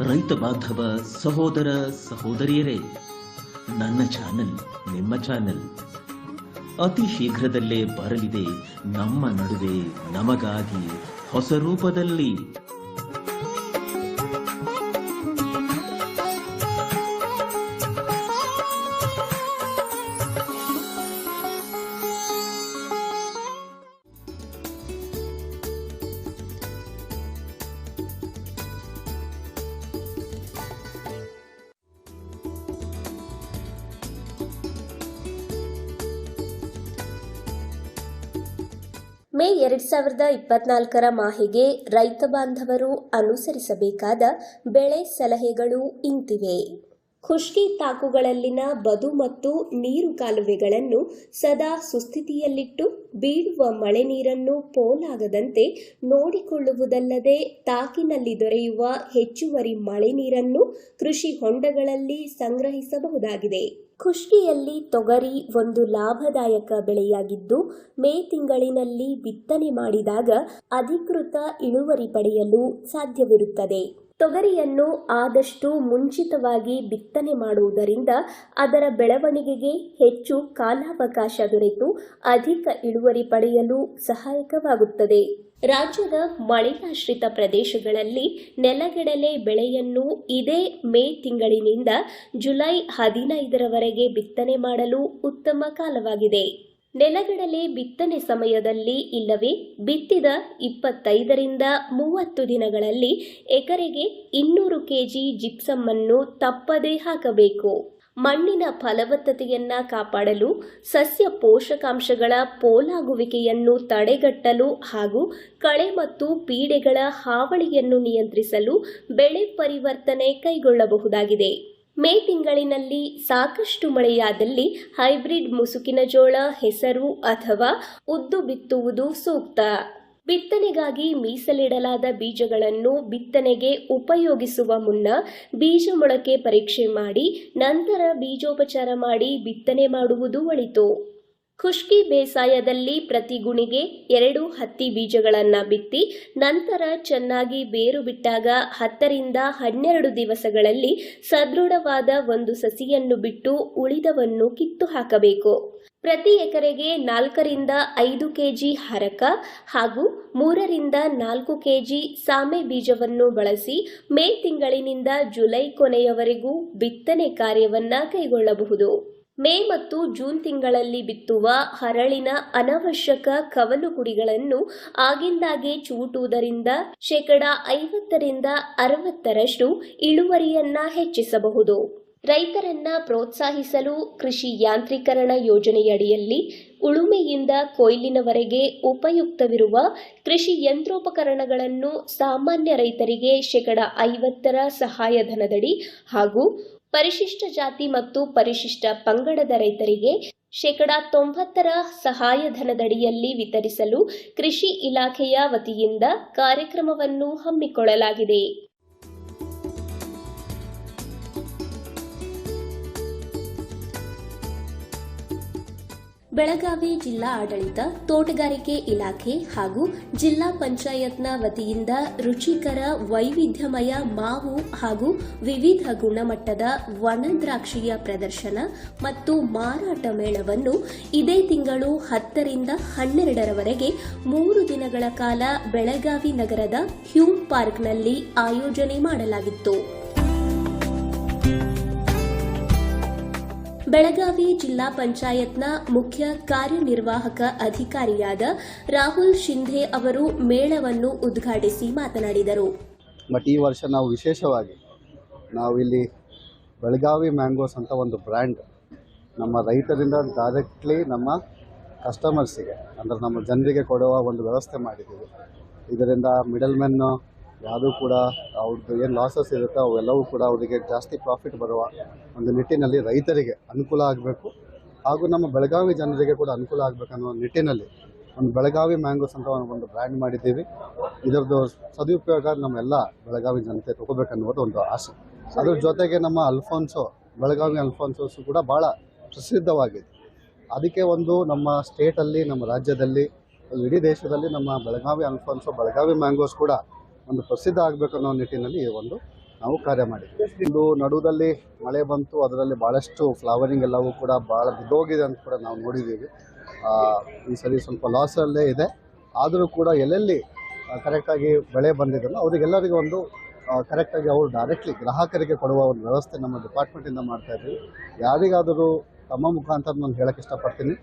ರೈತ ಬಾಂಧವ ಸಹೋದರ ಸಹೋದರಿಯರೇ, ನನ್ನ ಚಾನೆಲ್, ನಿಮ್ಮ ಚಾನಲ್ ಅತಿ ಶೀಘ್ರದಲ್ಲೇ ಬರಲಿದೆ ನಮ್ಮ ನಡುವೆ ನಮಗಾಗಿ ಹೊಸ ರೂಪದಲ್ಲಿ. ಮೇ ಎರಡ್ ಸಾವಿರದ ಇಪ್ಪತ್ನಾಲ್ಕರ ಮಾಹೆಗೆ ರೈತ ಬಾಂಧವರು ಅನುಸರಿಸಬೇಕಾದ ಬೆಳೆ ಸಲಹೆಗಳು ಇಂತಿವೆ. ಖುಷ್ಕಿ ತಾಕುಗಳಲ್ಲಿನ ಬದು ಮತ್ತು ನೀರು ಕಾಲುವೆಗಳನ್ನು ಸದಾ ಸುಸ್ಥಿತಿಯಲ್ಲಿಟ್ಟು ಬೀಳುವ ಮಳೆ ನೀರನ್ನು ಪೋಲಾಗದಂತೆ ನೋಡಿಕೊಳ್ಳುವುದಲ್ಲದೆ ತಾಕಿನಲ್ಲಿ ದೊರೆಯುವ ಹೆಚ್ಚುವರಿ ಮಳೆ ನೀರನ್ನು ಕೃಷಿ ಹೊಂಡಗಳಲ್ಲಿ ಸಂಗ್ರಹಿಸಬಹುದಾಗಿದೆ. ಖುಷ್ಕಿಯಲ್ಲಿ ತೊಗರಿ ಒಂದು ಲಾಭದಾಯಕ ಬೆಳೆಯಾಗಿದ್ದು, ಮೇ ತಿಂಗಳಿನಲ್ಲಿ ಬಿತ್ತನೆ ಮಾಡಿದಾಗ ಅಧಿಕೃತ ಇಳುವರಿ ಪಡೆಯಲು ಸಾಧ್ಯವಿರುತ್ತದೆ. ತೊಗರಿಯನ್ನು ಆದಷ್ಟು ಮುಂಚಿತವಾಗಿ ಬಿತ್ತನೆ ಮಾಡುವುದರಿಂದ ಅದರ ಬೆಳವಣಿಗೆಗೆ ಹೆಚ್ಚು ಕಾಲಾವಕಾಶ ದೊರೆತು, ಅಧಿಕ ಇಳುವರಿ ಪಡೆಯಲು ಸಹಾಯಕವಾಗುತ್ತದೆ. ರಾಜ್ಯದ ಮಳೆಯಾಶ್ರಿತ ಪ್ರದೇಶಗಳಲ್ಲಿ ನೆಲಗಡಲೆ ಬೆಳೆಯನ್ನು ಇದೇ ಮೇ ತಿಂಗಳಿನಿಂದ ಜುಲೈ ಹದಿನೈದರವರೆಗೆ ಬಿತ್ತನೆ ಮಾಡಲು ಉತ್ತಮ ಕಾಲವಾಗಿದೆ. ನೆಲಗಡಲೆ ಬಿತ್ತನೆ ಸಮಯದಲ್ಲಿ ಇಲ್ಲವೇ ಬಿತ್ತಿದ ಇಪ್ಪತ್ತೈದರಿಂದ ಮೂವತ್ತು ದಿನಗಳಲ್ಲಿ ಎಕರೆಗೆ ಇನ್ನೂರು ಕೆಜಿ ಜಿಪ್ಸಮ್ ಅನ್ನು ತಪ್ಪದೇ ಹಾಕಬೇಕು. ಮಣ್ಣಿನ ಫಲವತ್ತತೆಯನ್ನ ಕಾಪಾಡಲು ಸಸ್ಯ ಪೋಷಕಾಂಶಗಳ ಪೋಲಾಗುವಿಕೆಯನ್ನು ತಡೆಗಟ್ಟಲು ಹಾಗೂ ಕಳೆ ಮತ್ತು ಪೀಡೆಗಳ ಹಾವಳಿಯನ್ನು ನಿಯಂತ್ರಿಸಲು ಬೆಳೆ ಪರಿವರ್ತನೆ ಕೈಗೊಳ್ಳಬಹುದಾಗಿದೆ. ಮೇ ತಿಂಗಳಿನಲ್ಲಿ ಸಾಕಷ್ಟು ಮಳೆಯಾದಲ್ಲಿ ಹೈಬ್ರಿಡ್ ಮುಸುಕಿನ ಜೋಳ, ಹೆಸರು ಅಥವಾ ಉದ್ದು ಬಿತ್ತುವುದು ಸೂಕ್ತ. ಬಿತ್ತನೆಗಾಗಿ ಮೀಸಲಿಡಲಾದ ಬೀಜಗಳನ್ನು ಬಿತ್ತನೆಗೆ ಉಪಯೋಗಿಸುವ ಮುನ್ನ ಬೀಜ ಮೊಳಕೆ ಪರೀಕ್ಷೆ ಮಾಡಿ ನಂತರ ಬೀಜೋಪಚಾರ ಮಾಡಿ ಬಿತ್ತನೆ ಮಾಡುವುದು ಒಳಿತು. ಖುಷ್ಕಿ ಬೇಸಾಯದಲ್ಲಿ ಪ್ರತಿ ಗುಣಿಗೆ ಎರಡು ಹತ್ತಿ ಬೀಜಗಳನ್ನು ಬಿತ್ತಿ ನಂತರ ಚೆನ್ನಾಗಿ ಬೇರು ಬಿಟ್ಟಾಗ ಹತ್ತರಿಂದ ಹನ್ನೆರಡು ದಿವಸಗಳಲ್ಲಿ ಸದೃಢವಾದ ಒಂದು ಸಸಿಯನ್ನು ಬಿಟ್ಟು ಉಳಿದವನ್ನು ಕಿತ್ತು ಹಾಕಬೇಕು. ಪ್ರತಿ ಎಕರೆಗೆ ನಾಲ್ಕರಿಂದ ಐದು ಕೆಜಿ ಹರಕ ಹಾಗೂ ಮೂರರಿಂದ ನಾಲ್ಕು ಕೆಜಿ ಸಾಮೆ ಬೀಜವನ್ನು ಬಳಸಿ ಮೇ ತಿಂಗಳಿನಿಂದ ಜುಲೈ ಕೊನೆಯವರೆಗೂ ಬಿತ್ತನೆ ಕಾರ್ಯವನ್ನ ಕೈಗೊಳ್ಳಬಹುದು. ಮೇ ಮತ್ತು ಜೂನ್ ತಿಂಗಳಲ್ಲಿ ಬಿತ್ತುವ ಹರಳಿನ ಅನವಶ್ಯಕ ಕವಲು ಕುಡಿಗಳನ್ನು ಆಗಿಂದಾಗೆ ಚೂಟುವುದರಿಂದ ಶೇಕಡ ಐವತ್ತರಿಂದ ಅರವತ್ತರಷ್ಟು ಇಳುವರಿಯನ್ನ ಹೆಚ್ಚಿಸಬಹುದು. ರೈತರನ್ನ ಪ್ರೋತ್ಸಾಹಿಸಲು ಕೃಷಿ ಯಾಂತ್ರೀಕರಣ ಯೋಜನೆಯಡಿಯಲ್ಲಿ ಉಳುಮೆಯಿಂದ ಕೊಯ್ಲಿನವರೆಗೆ ಉಪಯುಕ್ತವಿರುವ ಕೃಷಿ ಯಂತ್ರೋಪಕರಣಗಳನ್ನು ಸಾಮಾನ್ಯ ರೈತರಿಗೆ ಶೇಕಡ ಐವತ್ತರ ಸಹಾಯಧನದಡಿ ಹಾಗೂ ಪರಿಶಿಷ್ಟ ಜಾತಿ ಮತ್ತು ಪರಿಶಿಷ್ಟ ಪಂಗಡದ ರೈತರಿಗೆ ಶೇಕಡ ತೊಂಬತ್ತರ ಸಹಾಯಧನದಡಿಯಲ್ಲಿ ವಿತರಿಸಲು ಕೃಷಿ ಇಲಾಖೆಯ ವತಿಯಿಂದ ಕಾರ್ಯಕ್ರಮವನ್ನು ಹಮ್ಮಿಕೊಳ್ಳಲಾಗಿದೆ. ಬೆಳಗಾವಿ ಜಿಲ್ಲಾ ಆಡಳಿತ, ತೋಟಗಾರಿಕೆ ಇಲಾಖೆ ಹಾಗೂ ಜಿಲ್ಲಾ ಪಂಚಾಯತ್ನ ವತಿಯಿಂದ ರುಚಿಕರ ವೈವಿಧ್ಯಮಯ ಮಾವು ಹಾಗೂ ವಿವಿಧ ಗುಣಮಟ್ಟದ ವನ ದ್ರಾಕ್ಷಿಯ ಪ್ರದರ್ಶನ ಮತ್ತು ಮಾರಾಟ ಮೇಳವನ್ನು ಇದೇ ತಿಂಗಳು ಹತ್ತರಿಂದ ಹನ್ನೆರಡರವರೆಗೆ ಮೂರು ದಿನಗಳ ಕಾಲ ಬೆಳಗಾವಿ ನಗರದ ಹ್ಯೂಮ್ ಪಾರ್ಕ್ನಲ್ಲಿ ಆಯೋಜನೆ ಮಾಡಲಾಗಿತ್ತು. ಬೆಳಗಾವಿ ಜಿಲ್ಲಾ ಪಂಚಾಯತ್ನ ಮುಖ್ಯ ಕಾರ್ಯನಿರ್ವಾಹಕ ಅಧಿಕಾರಿಯಾದ ರಾಹುಲ್ ಶಿಂಧೆ ಅವರು ಮೇಳವನ್ನು ಉದ್ಘಾಟಿಸಿ ಮಾತನಾಡಿದರು. ಬಟ್ ಈ ವರ್ಷ ನಾವು ವಿಶೇಷವಾಗಿ ನಾವು ಇಲ್ಲಿ ಬೆಳಗಾವಿ ಮ್ಯಾಂಗೋಸ್ ಅಂತ ಒಂದು ಬ್ರ್ಯಾಂಡ್ ನಮ್ಮ ರೈತರಿಂದ ಡೈರೆಕ್ಟ್ಲಿ ನಮ್ಮ ಕಸ್ಟಮರ್ಸಿಗೆ ಅಂದರೆ ನಮ್ಮ ಜನರಿಗೆ ಕೊಡುವ ಒಂದು ವ್ಯವಸ್ಥೆ ಮಾಡಿದ್ದೀವಿ. ಇದರಿಂದ ಮಿಡಲ್ ಮೆನ್ನು ಯಾವುದೂ ಕೂಡ ಅವ್ರದ್ದು ಏನು ಲಾಸಸ್ ಇರುತ್ತೆ ಅವೆಲ್ಲವೂ ಕೂಡ ಅವರಿಗೆ ಜಾಸ್ತಿ ಪ್ರಾಫಿಟ್ ಬರುವ ಒಂದು ನಿಟ್ಟಿನಲ್ಲಿ ರೈತರಿಗೆ ಅನುಕೂಲ ಆಗಬೇಕು. ಹಾಗೂ ನಮ್ಮ ಬೆಳಗಾವಿ ಜನರಿಗೆ ಕೂಡ ಅನುಕೂಲ ಆಗಬೇಕನ್ನೋ ನಿಟ್ಟಿನಲ್ಲಿ ಒಂದು ಬೆಳಗಾವಿ ಮ್ಯಾಂಗೋಸ್ ಅಂತ ಒಂದು ಬ್ರ್ಯಾಂಡ್ ಮಾಡಿದ್ದೀವಿ. ಇದರದ್ದು ಸದುಪಯೋಗ ನಮ್ಮೆಲ್ಲ ಬೆಳಗಾವಿ ಜನತೆ ತಗೋಬೇಕನ್ನುವುದು ಒಂದು ಆಸೆ. ಅದ್ರ ಜೊತೆಗೆ ನಮ್ಮ ಅಲ್ಫೋನ್ಸೋ, ಬೆಳಗಾವಿ ಅಲ್ಫೋನ್ಸೋಸ್ ಕೂಡ ಭಾಳ ಪ್ರಸಿದ್ಧವಾಗಿದೆ. ಅದಕ್ಕೆ ಒಂದು ನಮ್ಮ ಸ್ಟೇಟಲ್ಲಿ ನಮ್ಮ ರಾಜ್ಯದಲ್ಲಿ ಇಡೀ ದೇಶದಲ್ಲಿ ನಮ್ಮ ಬೆಳಗಾವಿ ಅಲ್ಫೋನ್ಸೋ, ಬೆಳಗಾವಿ ಮ್ಯಾಂಗೋಸ್ ಕೂಡ ಒಂದು ಪ್ರಸಿದ್ಧ ಆಗಬೇಕು ಅನ್ನೋ ನಿಟ್ಟಿನಲ್ಲಿ ಒಂದು ನಾವು ಕಾರ್ಯ ಮಾಡಿದ್ವಿ. ಇದು ನಡುದಲ್ಲಿ ಮಳೆ ಬಂತು, ಅದರಲ್ಲಿ ಭಾಳಷ್ಟು ಫ್ಲವರಿಂಗ್ ಎಲ್ಲವೂ ಕೂಡ ಭಾಳ ಬಿದ್ದೋಗಿದೆ ಅಂತ ಕೂಡ ನಾವು ನೋಡಿದ್ದೀವಿ. ಈ ಸರಿ ಸ್ವಲ್ಪ ಲಾಸಲ್ಲೇ ಇದೆ. ಆದರೂ ಕೂಡ ಎಲ್ಲೆಲ್ಲಿ ಕರೆಕ್ಟಾಗಿ ಬೆಳೆ ಬಂದಿದ್ದಲ್ಲ ಅವರಿಗೆಲ್ಲರಿಗೂ ಒಂದು ಕರೆಕ್ಟಾಗಿ ಅವರು ಡೈರೆಕ್ಟ್ಲಿ ಗ್ರಾಹಕರಿಗೆ ಕೊಡುವ ಒಂದು ವ್ಯವಸ್ಥೆ ನಮ್ಮ ಡಿಪಾರ್ಟ್ಮೆಂಟಿಂದ ಮಾಡ್ತಾ ಇದ್ದೀವಿ. ಯಾರಿಗಾದರೂ ತಮ್ಮ ಮುಖಾಂತರ ನಾನು ಹೇಳಕ್ಕೆ ಇಷ್ಟಪಡ್ತೀನಿ.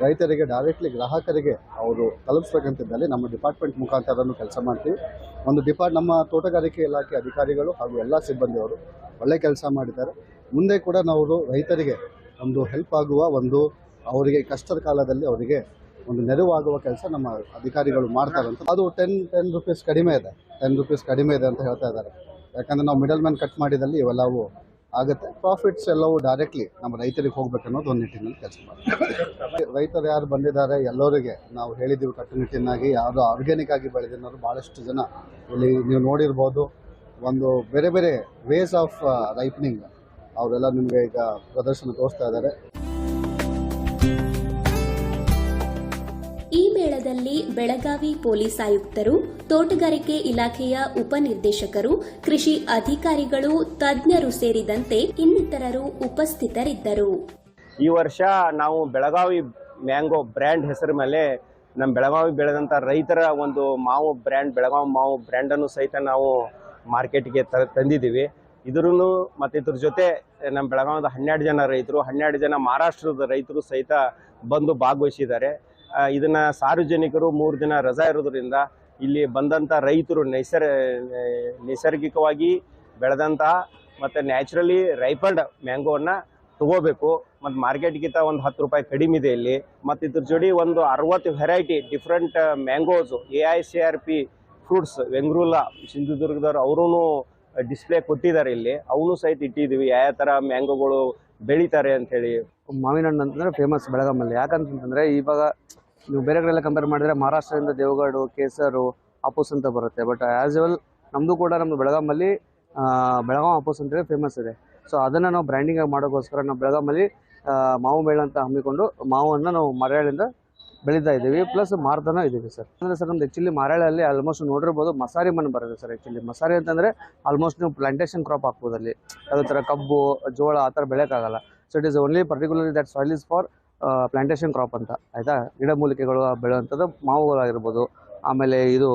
ರೈತರಿಗೆ ಡೈರೆಕ್ಟ್ಲಿ ಗ್ರಾಹಕರಿಗೆ ಅವರು ತಲುಪಿಸ್ಬೇಕಂತಿದ್ದಲ್ಲಿ ನಮ್ಮ ಡಿಪಾರ್ಟ್ಮೆಂಟ್ ಮುಖಾಂತರನೂ ಕೆಲಸ ಮಾಡ್ತೀವಿ. ಒಂದು ಡಿಪಾರ್ಟ್ ನಮ್ಮ ತೋಟಗಾರಿಕೆ ಇಲಾಖೆ ಅಧಿಕಾರಿಗಳು ಹಾಗೂ ಎಲ್ಲ ಸಿಬ್ಬಂದಿಯವರು ಒಳ್ಳೆ ಕೆಲಸ ಮಾಡಿದ್ದಾರೆ. ಮುಂದೆ ಕೂಡ ನಾವು ರೈತರಿಗೆ ಒಂದು ಹೆಲ್ಪ್ ಆಗುವ ಒಂದು ಅವರಿಗೆ ಕಷ್ಟದ ಕಾಲದಲ್ಲಿ ಅವರಿಗೆ ಒಂದು ನೆರವಾಗುವ ಕೆಲಸ ನಮ್ಮ ಅಧಿಕಾರಿಗಳು ಮಾಡ್ತಾರೆ ಅಂತ. ಅದು ಟೆನ್ ಟೆನ್ ರುಪೀಸ್ ಕಡಿಮೆ ಇದೆ. ಟೆನ್ ರುಪೀಸ್ ಕಡಿಮೆ ಇದೆ ಅಂತ ಹೇಳ್ತಾ ಇದ್ದಾರೆ. ಯಾಕಂದರೆ ನಾವು ಮಿಡಲ್ ಮ್ಯಾನ್ ಕಟ್ ಮಾಡಿದಲ್ಲಿ ಇವೆಲ್ಲವೂ ಆಗುತ್ತೆ. ಪ್ರಾಫಿಟ್ಸ್ ಎಲ್ಲವೂ ಡೈರೆಕ್ಟ್ಲಿ ನಮ್ಮ ರೈತರಿಗೆ ಹೋಗ್ಬೇಕು ಅನ್ನೋದು ಒಂದು ನಿಟ್ಟಿನಲ್ಲಿ ಕೆಲಸ ಮಾಡ್ತೀವಿ. ರೈತರು ಯಾರು ಬಂದಿದ್ದಾರೆ, ಎಲ್ಲರಿಗೆ ನಾವು ಹೇಳಿದ್ದೀವಿ ಕಟ್ಟುನಿಟ್ಟಿನಾಗಿ ಯಾರು ಆರ್ಗ್ಯಾನಿಕ್ ಆಗಿ ಬೆಳೆದಿರೋರು ಭಾಳಷ್ಟು ಜನ ಇಲ್ಲಿ ನೀವು ನೋಡಿರ್ಬೋದು, ಒಂದು ಬೇರೆ ಬೇರೆ ವೇಸ್ ಆಫ್ ರೈಪ್ನಿಂಗ್ ಅವರೆಲ್ಲ ನಿಮಗೆ ಈಗ ಪ್ರದರ್ಶನ ತೋರಿಸ್ತಾ ಇದ್ದಾರೆ. ಮೇಳದಲ್ಲಿ ಬೆಳಗಾವಿ ಪೊಲೀಸ್ ಆಯುಕ್ತರು, ತೋಟಗಾರಿಕೆ ಇಲಾಖೆಯ ಉಪನಿರ್ದೇಶಕರು ಕೃಷಿ ಅಧಿಕಾರಿಗಳು, ತಜ್ಞರು ಸೇರಿದಂತೆ ಇನ್ನಿತರರು ಉಪಸ್ಥಿತರಿದ್ದರು. ಈ ವರ್ಷ ನಾವು ಬೆಳಗಾವಿ ಮ್ಯಾಂಗೋ ಬ್ರ್ಯಾಂಡ್ ಹೆಸರು ಮೇಲೆ ನಮ್ಮ ಬೆಳಗಾವಿ ಬೆಳೆದಂಥ ರೈತರ ಒಂದು ಮಾವು ಬ್ರ್ಯಾಂಡ್, ಬೆಳಗಾವಿ ಮಾವು ಬ್ರ್ಯಾಂಡನ್ನು ಸಹಿತ ನಾವು ಮಾರ್ಕೆಟ್ಗೆ ತ, ತಂದಿದ್ದೀವಿ. ಇದ್ರೂ ಮತ್ತು ಇದ್ರ ಜೊತೆ ನಮ್ಮ ಬೆಳಗಾವಿದ ಹನ್ನೆರಡು ಜನ ರೈತರು, ಹನ್ನೆರಡು ಜನ ಮಹಾರಾಷ್ಟ್ರದ ರೈತರು ಸಹಿತ ಬಂದು ಭಾಗವಹಿಸಿದ್ದಾರೆ. ಇದನ್ನ ಸಾರ್ವಜನಿಕರು ಮೂರು ದಿನ ರಜಾ ಇರೋದ್ರಿಂದ ಇಲ್ಲಿ ಬಂದಂಥ ರೈತರು ನೈಸರ್, ನೈಸರ್ಗಿಕವಾಗಿ ಬೆಳೆದಂತಹ ಮತ್ತು ನ್ಯಾಚುರಲಿ ರೈಪಲ್ಡ್ ಮ್ಯಾಂಗೋವನ್ನು ತಗೋಬೇಕು. ಮತ್ತು ಮಾರ್ಕೆಟ್ಗಿಂತ ಒಂದು ಹತ್ತು ರೂಪಾಯಿ ಕಡಿಮೆ ಇದೆ ಇಲ್ಲಿ. ಮತ್ತು ಇದ್ರ ಜೋಡಿ ಒಂದು ಅರವತ್ತು variety different mangoes A I C R P fruits Vengurla, ಸಿಂಧುದುರ್ಗದವ್ರು ಅವರೂ ಡಿಸ್ಪ್ಲೇ ಕೊಟ್ಟಿದ್ದಾರೆ ಇಲ್ಲಿ. ಅವನು ಸಹಿತ ಇಟ್ಟಿದ್ದೀವಿ ಯಾವ ಥರ ಮ್ಯಾಂಗೋಗಳು ಬೆಳೀತಾರೆ ಅಂಥೇಳಿ ಮಾವಿನ ಹಣ್ಣು ಅಂತಂದ್ರೆ ಫೇಮಸ್ ಬೆಳಗಾಮಲ್ಲಿ ಯಾಕಂತಂದ್ರೆ ಇವಾಗ ನೀವು ಬೇರೆ ಕಡೆ ಎಲ್ಲ ಕಂಪೇರ್ ಮಾಡಿದ್ರೆ ಮಹಾರಾಷ್ಟ್ರದಿಂದ ದೇವಗಡು, ಕೇಸರು ಅಪೂಸ್ ಅಂತ ಬರುತ್ತೆ. ಬಟ್ ಆ್ಯಸ್ ವೆಲ್ ನಮ್ಮದು ಕೂಡ ನಮ್ಮ ಬೆಳಗಾಮಲ್ಲಿ ಬೆಳಗಾಂ ಅಪೂಸ್ ಅಂತೇಳಿ ಫೇಮಸ್ ಇದೆ. ಸೊ ಅದನ್ನು ನಾವು ಬ್ರ್ಯಾಂಡಿಂಗ್ ಆಗಿ ಮಾಡೋಕ್ಕೋಸ್ಕರ ನಾವು ಬೆಳಗಾಮಲ್ಲಿ ಮಾವು ಮೇಳ ಅಂತ ಹಮ್ಮಿಕೊಂಡು ಮಾವನ್ನು ನಾವು ಮರಳಿಂದ ಬೆಳೀತಾ ಇದ್ದೀವಿ. ಪ್ಲಸ್ ಮಾರ್ತಾನ ಇದ್ದೀವಿ ಸರ್ ಅಂದರೆ ಸರ್ ನಮ್ದು ಆ್ಯಕ್ಚುಲಿ ಮರಳಲ್ಲಿ ಆಲ್ಮೋಸ್ಟ್ ನೋಡಿರ್ಬೋದು ಮಸಾರಿ ಮಣ್ಣು ಬರುತ್ತೆ ಸರ್ ಆ್ಯಕ್ಚುಲಿ ಮಸಾರಿ ಅಂತಂದರೆ ಆಲ್ಮೋಸ್ಟ್ ನೀವು ಪ್ಲಾಂಟೇಶನ್ ಕ್ರಾಪ್ ಹಾಕ್ಬೋದು ಅಲ್ಲಿ ಥರ ಕಬ್ಬು, ಜೋಳ ಆ ಥರ ಬೆಳೆಯೋಕ್ಕಾಗಲ್ಲ. So it is only particularly that soil is for plantation crop ಅಂತ, ಆಯಿತಾ? ಗಿಡಮೂಲಿಕೆಗಳು ಬೆಳೆಯುವಂಥದ್ದು ಮಾವುಗಳಾಗಿರ್ಬೋದು. ಆಮೇಲೆ ಇದು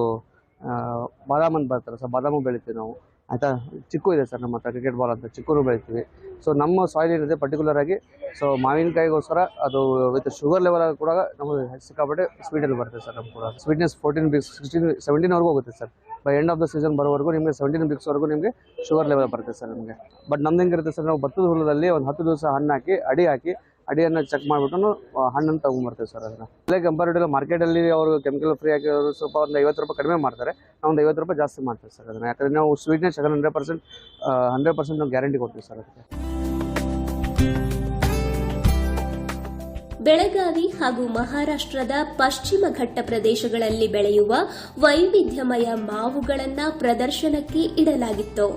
ಬಾದಾಮ್ ಬರ್ತಾರೆ ಸರ್, ಬಾದಾಮು ಬೆಳಿತೀವಿ ನಾವು, ಆಯಿತಾ? ಚಿಕ್ಕು ಇದೆ ಸರ್, ನಮ್ಮ ಹತ್ರ ಕ್ರಿಕೆಟ್ ಬಾಲ್ ಅಂತ ಚಿಕ್ಕೂ ಬೆಳಿತೀವಿ. ಸೊ ನಮ್ಮ ಸಾಯಿಲ್ ಏನಿದೆ ಪರ್ಟಿಕ್ಯುಲರ್ ಆಗಿ ಸೊ ಮಾವಿನಕಾಯಿಗೋಸ್ಕರ ಅದು ವಿತ್ ಶುಗರ್ ಲೆವೆಲ್ ಆಗಿ ಕೂಡ ನಮಗೆ ಸಿಕ್ಕಾಪಟ್ಟೆ ಸ್ವೀಟಲ್ಲಿ ಬರುತ್ತೆ ಸರ್ ನಮ್ಮ ಕೂಡ. ಸ್ವೀಟ್ನೆಸ್ ಫೋರ್ಟೀನ್ ಬಿಕ್ಸ್ ಸಿಕ್ಸ್ಟೀನ್ ಸೆವೆಂಟೀನ್ವರೆಗೂ ಹೋಗುತ್ತೆ sir. By end of the season ಬರೋವರೆಗೂ ನಿಮಗೆ ಸೆವೆಂಟೀನ್ ಬಿಕ್ಸ್ವರೆಗೂ ನಿಮಗೆ ಶುಗರ್ ಲೆವೆಲ್ ಬರುತ್ತೆ ಸರ್ ನಿಮಗೆ. ಬಟ್ ನಮ್ದು ಹೆಂಗಿರುತ್ತೆ ಸರ್, ನಾವು ಭತ್ತದ ಹುಲ್ಲದಲ್ಲಿ ಒಂದು ಹತ್ತು ದಿವಸ ಹಣ್ಣು ಹಾಕಿ, ಅಡಿ ಹಾಕಿ ಅಡಿಯನ್ನು ಚೆಕ್ ಮಾಡಿಬಿಟ್ಟು ಹಣ್ಣನ್ನು ತೊಗೊಂಬರ್ತೀವಿ ಸರ್ ಅದನ್ನು. ಅಲ್ಲೇ ಕಂಪೇರಿಟಿವ್ ಮಾರ್ಕೆಟಲ್ಲಿ ಅವರು ಕೆಮಿಕಲ್ ಫ್ರೀ ಅವರು ಸ್ವಲ್ಪ ಒಂದು ಐವತ್ತು ರೂಪಾಯಿ ಕಡಿಮೆ ಮಾಡ್ತಾರೆ. ನಾವು ಒಂದು ಐವತ್ತು ರೂಪಾಯಿ ಜಾಸ್ತಿ ಮಾಡ್ತೀವಿ ಸರ್ ಅದನ್ನು. ಯಾಕಂದರೆ ನಾವು sweetness hundred percent hundred percent ನಾವು ಗ್ಯಾರಂಟಿ ಕೊಡ್ತೀವಿ ಸರ್ ಅದಕ್ಕೆ. ಬೆಳಗಾವಿ ಹಾಗೂ ಮಹಾರಾಷ್ಟ್ರದ ಪಶ್ಚಿಮ ಘಟ್ಟ ಪ್ರದೇಶಗಳಲ್ಲಿ ಬೆಳೆಯುವ ವೈವಿಧ್ಯಮಯ ಮಾವುಗಳನ್ನು ಪ್ರದರ್ಶನಕ್ಕೆ ಇಡಲಾಗಿತ್ತು.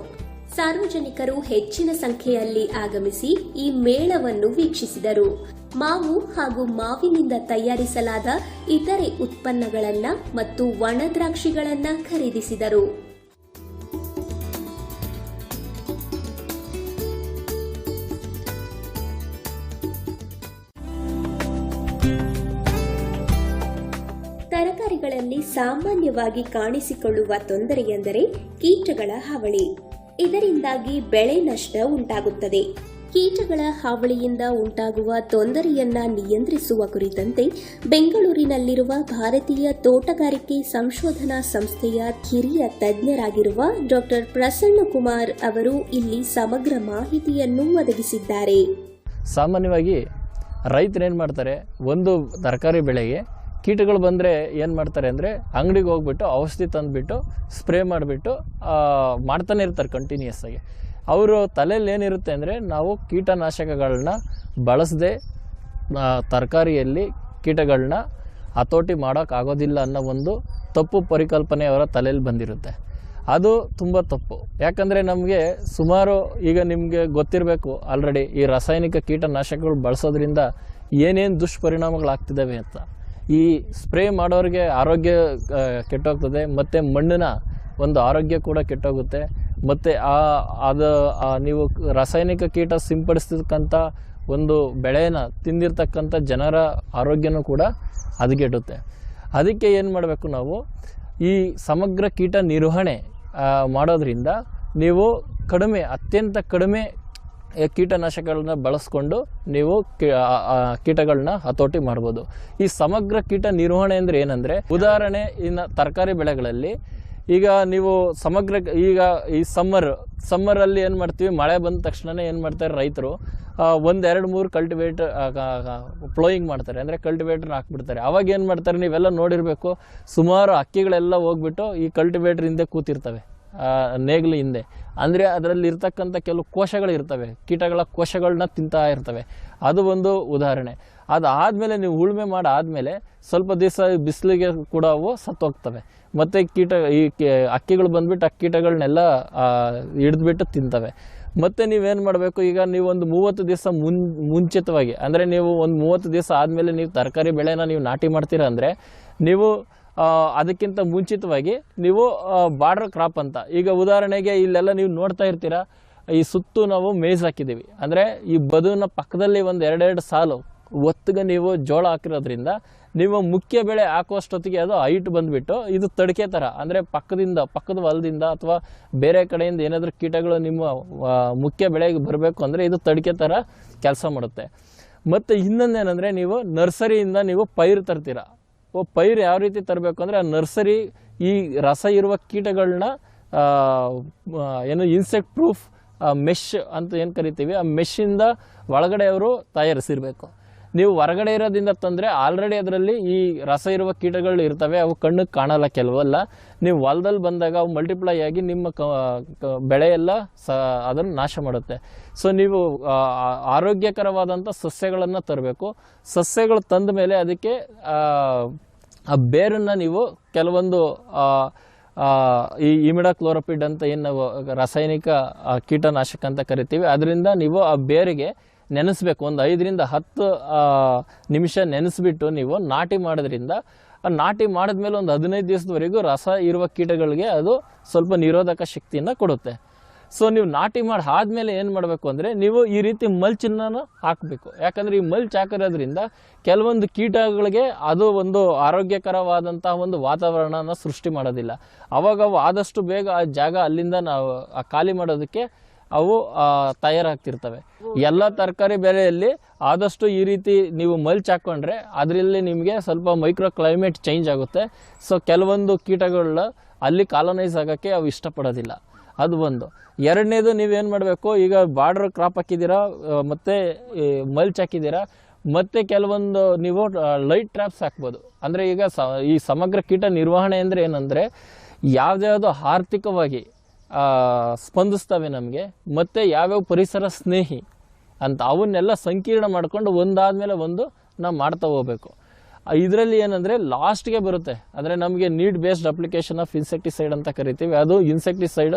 ಸಾರ್ವಜನಿಕರು ಹೆಚ್ಚಿನ ಸಂಖ್ಯೆಯಲ್ಲಿ ಆಗಮಿಸಿ ಈ ಮೇಳವನ್ನು ವೀಕ್ಷಿಸಿದರು. ಮಾವು ಹಾಗೂ ಮಾವಿನಿಂದ ತಯಾರಿಸಲಾದ ಇತರೆ ಉತ್ಪನ್ನಗಳನ್ನ ಮತ್ತು ಒಣದ್ರಾಕ್ಷಿಗಳನ್ನ ಖರೀದಿಸಿದರು. ತರಕಾರಿಗಳಲ್ಲಿ ಸಾಮಾನ್ಯವಾಗಿ ಕಾಣಿಸಿಕೊಳ್ಳುವ ತೊಂದರೆಯೆಂದರೆ ಕೀಟಗಳ ಹಾವಳಿ. ಇದರಿಂದಾಗಿ ಬೆಳೆ ನಷ್ಟ ಉಂಟಾಗುತ್ತದೆ. ಕೀಟಗಳ ಹಾವಳಿಯಿಂದ ಉಂಟಾಗುವ ತೊಂದರೆಯನ್ನ ನಿಯಂತ್ರಿಸುವ ಕುರಿತಂತೆ ಬೆಂಗಳೂರಿನಲ್ಲಿರುವ ಭಾರತೀಯ ತೋಟಗಾರಿಕೆ ಸಂಶೋಧನಾ ಸಂಸ್ಥೆಯ ಕಿರಿಯ ತಜ್ಞರಾಗಿರುವ ಡಾಕ್ಟರ್ ಪ್ರಸನ್ನಕುಮಾರ್ ಅವರು ಇಲ್ಲಿ ಸಮಗ್ರ ಮಾಹಿತಿಯನ್ನು ಒದಗಿಸಿದ್ದಾರೆ. ಸಾಮಾನ್ಯವಾಗಿ ರೈತರು ಏನು ಮಾಡ್ತಾರೆ? ಒಂದು ತರಕಾರಿ ಬೆಳೆಗೆ ಕೀಟಗಳು ಬಂದರೆ ಏನು ಮಾಡ್ತಾರೆ ಅಂದರೆ ಅಂಗಡಿಗೆ ಹೋಗ್ಬಿಟ್ಟು ಔಷಧಿ ತಂದುಬಿಟ್ಟು ಸ್ಪ್ರೇ ಮಾಡಿಬಿಟ್ಟು ಮಾಡ್ತಾನೆ ಇರ್ತಾರೆ ಕಂಟಿನ್ಯೂಸ್ ಆಗಿ. ಅವರು ತಲೆಯಲ್ಲಿ ಏನಿರುತ್ತೆ ಅಂದರೆ ನಾವು ಕೀಟನಾಶಕಗಳನ್ನ ಬಳಸದೆ ತರಕಾರಿಯಲ್ಲಿ ಕೀಟಗಳನ್ನ ಹತೋಟಿ ಮಾಡೋಕ್ಕಾಗೋದಿಲ್ಲ ಅನ್ನೋ ಒಂದು ತಪ್ಪು ಪರಿಕಲ್ಪನೆ ಅವರ ತಲೆಯಲ್ಲಿ ಬಂದಿರುತ್ತೆ. ಅದು ತುಂಬ ತಪ್ಪು. ಯಾಕಂದರೆ ನಮಗೆ ಸುಮಾರು ಈಗ ನಿಮಗೆ ಗೊತ್ತಿರಬೇಕು ಆಲ್ರೆಡಿ ಈ ರಾಸಾಯನಿಕ ಕೀಟನಾಶಕಗಳು ಬಳಸೋದ್ರಿಂದ ಏನೇನು ದುಷ್ಪರಿಣಾಮಗಳಾಗ್ತಿದ್ದಾವೆ ಅಂತ. ಈ ಸ್ಪ್ರೇ ಮಾಡೋರಿಗೆ ಆರೋಗ್ಯ ಕೆಟ್ಟೋಗ್ತದೆ, ಮತ್ತು ಮಣ್ಣಿನ ಒಂದು ಆರೋಗ್ಯ ಕೂಡ ಕೆಟ್ಟೋಗುತ್ತೆ. ಮತ್ತು ಆ ಅದು ನೀವು ರಾಸಾಯನಿಕ ಕೀಟ ಸಿಂಪಡಿಸ್ತಕ್ಕಂಥ ಒಂದು ಬೆಳೆನ ತಿಂದಿರ್ತಕ್ಕಂಥ ಜನರ ಆರೋಗ್ಯನೂ ಕೂಡ ಹದಗೆಡುತ್ತೆ. ಅದಕ್ಕೆ ಏನು ಮಾಡಬೇಕು ನಾವು? ಈ ಸಮಗ್ರ ಕೀಟ ನಿರ್ವಹಣೆ ಮಾಡೋದರಿಂದ ನೀವು ಕಡಿಮೆ, ಅತ್ಯಂತ ಕಡಿಮೆ ಕೀಟನಾಶಕಗಳನ್ನ ಬಳಸ್ಕೊಂಡು ನೀವು ಕೀಟಗಳನ್ನ ಹತೋಟಿ ಮಾಡ್ಬೋದು. ಈ ಸಮಗ್ರ ಕೀಟ ನಿರ್ವಹಣೆ ಅಂದರೆ ಏನಂದರೆ, ಉದಾಹರಣೆ ಇನ್ನು ತರಕಾರಿ ಬೆಳೆಗಳಲ್ಲಿ ಈಗ ನೀವು ಸಮಗ್ರ ಈಗ ಈ ಸಮ್ಮರ್ ಸಮ್ಮರಲ್ಲಿ ಏನು ಮಾಡ್ತೀವಿ, ಮಳೆ ಬಂದ ತಕ್ಷಣನೇ ಏನು ಮಾಡ್ತಾರೆ ರೈತರು ಒಂದೆರಡು ಮೂರು ಕಲ್ಟಿವೇಟ್ ಪ್ಲೋಯಿಂಗ್ ಮಾಡ್ತಾರೆ. ಅಂದರೆ ಕಲ್ಟಿವೇಟ್ರ್ ಹಾಕ್ಬಿಡ್ತಾರೆ. ಅವಾಗ ಏನು ಮಾಡ್ತಾರೆ, ನೀವೆಲ್ಲ ನೋಡಿರಬೇಕು, ಸುಮಾರು ಅಕ್ಕಿಗಳೆಲ್ಲ ಹೋಗ್ಬಿಟ್ಟು ಈ ಕಲ್ಟಿವೇಟ್ರ್ ಹಿಂದೆ ಕೂತಿರ್ತವೆ ನೇಗಿಲು ಹಿಂದೆ. ಅಂದರೆ ಅದರಲ್ಲಿ ಇರ್ತಕ್ಕಂಥ ಕೆಲವು ಕೋಶಗಳು ಇರ್ತವೆ, ಕೀಟಗಳ ಕೋಶಗಳನ್ನ ತಿಂತಾ ಇರ್ತವೆ. ಅದು ಒಂದು ಉದಾಹರಣೆ. ಅದಾದಮೇಲೆ ನೀವು ಉಳುಮೆ ಮಾಡಾದಮೇಲೆ ಸ್ವಲ್ಪ ದಿವಸ ಬಿಸಿಲಿಗೆ ಕೂಡ ಅವು ಸತ್ತೋಗ್ತವೆ. ಮತ್ತು ಕೀಟ, ಈ ಅಕ್ಕಿಗಳು ಬಂದುಬಿಟ್ಟು ಆ ಕೀಟಗಳನ್ನೆಲ್ಲ ಹಿಡಿದ್ಬಿಟ್ಟು ತಿಂತವೆ. ಮತ್ತು ನೀವೇನು ಮಾಡಬೇಕು, ಈಗ ನೀವು ಒಂದು ಮೂವತ್ತು ದಿವಸ ಮುನ್, ಮುಂಚಿತವಾಗಿ, ಅಂದರೆ ನೀವು ಒಂದು ಮೂವತ್ತು ದಿವಸ ಆದಮೇಲೆ ನೀವು ತರಕಾರಿ ಬೆಳೆನ ನೀವು ನಾಟಿ ಮಾಡ್ತೀರಾ ಅಂದರೆ, ನೀವು ಅದಕ್ಕಿಂತ ಮುಂಚಿತವಾಗಿ ನೀವು ಬಾರ್ಡರ್ ಕ್ರಾಪ್ ಅಂತ. ಈಗ ಉದಾಹರಣೆಗೆ ಇಲ್ಲೆಲ್ಲ ನೀವು ನೋಡ್ತಾ ಇರ್ತೀರಾ, ಈ ಸುತ್ತು ನಾವು ಮೇಜ್ ಹಾಕಿದ್ದೀವಿ. ಅಂದರೆ ಈ ಬದುವಿನ ಪಕ್ಕದಲ್ಲಿ ಒಂದು ಎರಡೆರಡು ಸಾಲು ಒತ್ತಿಗೆ ನೀವು ಜೋಳ ಹಾಕಿರೋದ್ರಿಂದ ನೀವು ಮುಖ್ಯ ಬೆಳೆ ಹಾಕುವಷ್ಟೊತ್ತಿಗೆ ಅದು ಹೈಟ್ ಬಂದುಬಿಟ್ಟು ಇದು ತಡಿಕೆ ಥರ ಅಂದರೆ ಪಕ್ಕದಿಂದ, ಪಕ್ಕದ ಹೊಲದಿಂದ ಅಥವಾ ಬೇರೆ ಕಡೆಯಿಂದ ಏನಾದರೂ ಕೀಟಗಳು ನಿಮ್ಮ ಮುಖ್ಯ ಬೆಳೆಗೆ ಬರಬೇಕು ಅಂದರೆ ಇದು ತಡಿಕೆ ಥರ ಕೆಲಸ ಮಾಡುತ್ತೆ. ಮತ್ತು ಇನ್ನೊಂದೇನೆಂದರೆ ನೀವು ನರ್ಸರಿಯಿಂದ ನೀವು ಪೈರು ತರ್ತೀರ. ಪೈರು ಯಾವ ರೀತಿ ತರಬೇಕು ಅಂದರೆ ಆ ನರ್ಸರಿ ಈ ರಸ ಇರುವ ಕೀಟಗಳನ್ನ ಏನು ಇನ್ಸೆಕ್ಟ್ ಪ್ರೂಫ್ ಮೆಶ್ ಅಂತ ಏನು ಕರಿತೀವಿ, ಆ ಮೆಶ್ಶಿಂದ ಒಳಗಡೆ ಅವರು ತಯಾರಿಸಿರಬೇಕು. ನೀವು ಹೊರಗಡೆ ಇರೋದ್ರಿಂದ ತಂದರೆ ಆಲ್ರೆಡಿ ಅದರಲ್ಲಿ ಈ ರಸ ಇರುವ ಕೀಟಗಳು ಇರ್ತವೆ ಅವು ಕಣ್ಣಿಗೆ ಕಾಣಲ್ಲ ಕೆಲವಲ್ಲ. ನೀವು ಹೊಲದಲ್ಲಿ ಬಂದಾಗ ಅವು ಮಲ್ಟಿಪ್ಲೈ ಆಗಿ ನಿಮ್ಮ ಕ ಬೆಳೆಯೆಲ್ಲ ಸ ಅದನ್ನು ನಾಶ ಮಾಡುತ್ತೆ. ಸೊ ನೀವು ಆರೋಗ್ಯಕರವಾದಂಥ ಸಸ್ಯಗಳನ್ನು ತರಬೇಕು. ಸಸ್ಯಗಳು ತಂದ ಮೇಲೆ ಅದಕ್ಕೆ ಆ, ಬೇರನ್ನು ನೀವು ಕೆಲವೊಂದು ಈ ಇಮಿಡಾಕ್ಲೋರೋಪಿಡ್ ಅಂತ ಏನು ರಾಸಾಯನಿಕ ಕೀಟನಾಶಕ ಅಂತ ಕರಿತೀವಿ ಅದರಿಂದ ನೀವು ಆ ಬೇರಿಗೆ ನೆನೆಸ್ಬೇಕು. ಒಂದು ಐದರಿಂದ ಹತ್ತು ನಿಮಿಷ ನೆನೆಸ್ಬಿಟ್ಟು ನೀವು ನಾಟಿ ಮಾಡೋದ್ರಿಂದ ನಾಟಿ ಮಾಡಿದ್ಮೇಲೆ ಒಂದು ಹದಿನೈದು ದಿವಸದವರೆಗೂ ರಸ ಇರುವ ಕೀಟಗಳಿಗೆ ಅದು ಸ್ವಲ್ಪ ನಿರೋಧಕ ಶಕ್ತಿಯನ್ನು ಕೊಡುತ್ತೆ. ಸೊ ನೀವು ನಾಟಿ ಮಾಡಿ ಆದಮೇಲೆ ಏನು ಮಾಡಬೇಕು ಅಂದರೆ, ನೀವು ಈ ರೀತಿ ಮಲ್ಚನ್ನು ಹಾಕಬೇಕು. ಯಾಕಂದರೆ ಈ ಮಲ್ಚ್ ಹಾಕಿರೋದ್ರಿಂದ ಕೆಲವೊಂದು ಕೀಟಗಳಿಗೆ ಅದು ಒಂದು ಆರೋಗ್ಯಕರವಾದಂಥ ಒಂದು ವಾತಾವರಣನ ಸೃಷ್ಟಿ ಮಾಡೋದಿಲ್ಲ. ಅವಾಗ ಅವು ಆದಷ್ಟು ಬೇಗ ಆ ಜಾಗ ಅಲ್ಲಿಂದ ನಾವು ಖಾಲಿ ಮಾಡೋದಕ್ಕೆ ಅವು ತಯಾರಾಗ್ತಿರ್ತವೆ. ಎಲ್ಲ ತರಕಾರಿ ಬೆಲೆಯಲ್ಲಿ ಆದಷ್ಟು ಈ ರೀತಿ ನೀವು ಮಲ್ಚ್ ಹಾಕ್ಕೊಂಡ್ರೆ ಅದರಲ್ಲಿ ನಿಮಗೆ ಸ್ವಲ್ಪ ಮೈಕ್ರೋ ಕ್ಲೈಮೇಟ್ ಚೇಂಜ್ ಆಗುತ್ತೆ. ಸೊ ಕೆಲವೊಂದು ಕೀಟಗಳು ಅಲ್ಲಿ ಕಾಲೋನೈಸ್ ಆಗೋಕ್ಕೆ ಅವು ಇಷ್ಟಪಡೋದಿಲ್ಲ. ಅದು ಒಂದು. ಎರಡನೇದು ನೀವೇನು ಮಾಡಬೇಕು, ಈಗ ಬಾರ್ಡ್ರ್ ಕ್ರಾಪ್ ಹಾಕಿದ್ದೀರಾ ಮತ್ತು ಮಲ್ಚ್ ಹಾಕಿದ್ದೀರಾ, ಮತ್ತು ಕೆಲವೊಂದು ನೀವು ಲೈಟ್ ಟ್ರ್ಯಾಪ್ಸ್ ಹಾಕ್ಬೋದು. ಅಂದರೆ ಈಗ ಸ, ಈ ಸಮಗ್ರ ಕೀಟ ನಿರ್ವಹಣೆ ಅಂದರೆ ಏನಂದರೆ, ಯಾವುದ್ಯಾವುದೋ ಆರ್ಥಿಕವಾಗಿ ಸ್ಪಂದಿಸ್ತವೆ ನಮಗೆ. ಮತ್ತು ಯಾವ್ಯಾವ ಪರಿಸರ ಸ್ನೇಹಿ ಅಂತ ಅವನ್ನೆಲ್ಲ ಸಂಕೀರ್ಣ ಮಾಡ್ಕೊಂಡು ಒಂದಾದಮೇಲೆ ಒಂದು ನಾವು ಮಾಡ್ತಾ ಹೋಗ್ಬೇಕು. ಇದರಲ್ಲಿ ಏನಂದರೆ ಲಾಸ್ಟ್ಗೆ ಬರುತ್ತೆ. ಅಂದರೆ ನಮಗೆ need based application of insecticide ಅಂತ ಕರಿತೀವಿ. ಅದು ಇನ್ಸೆಕ್ಟಿಸೈಡ್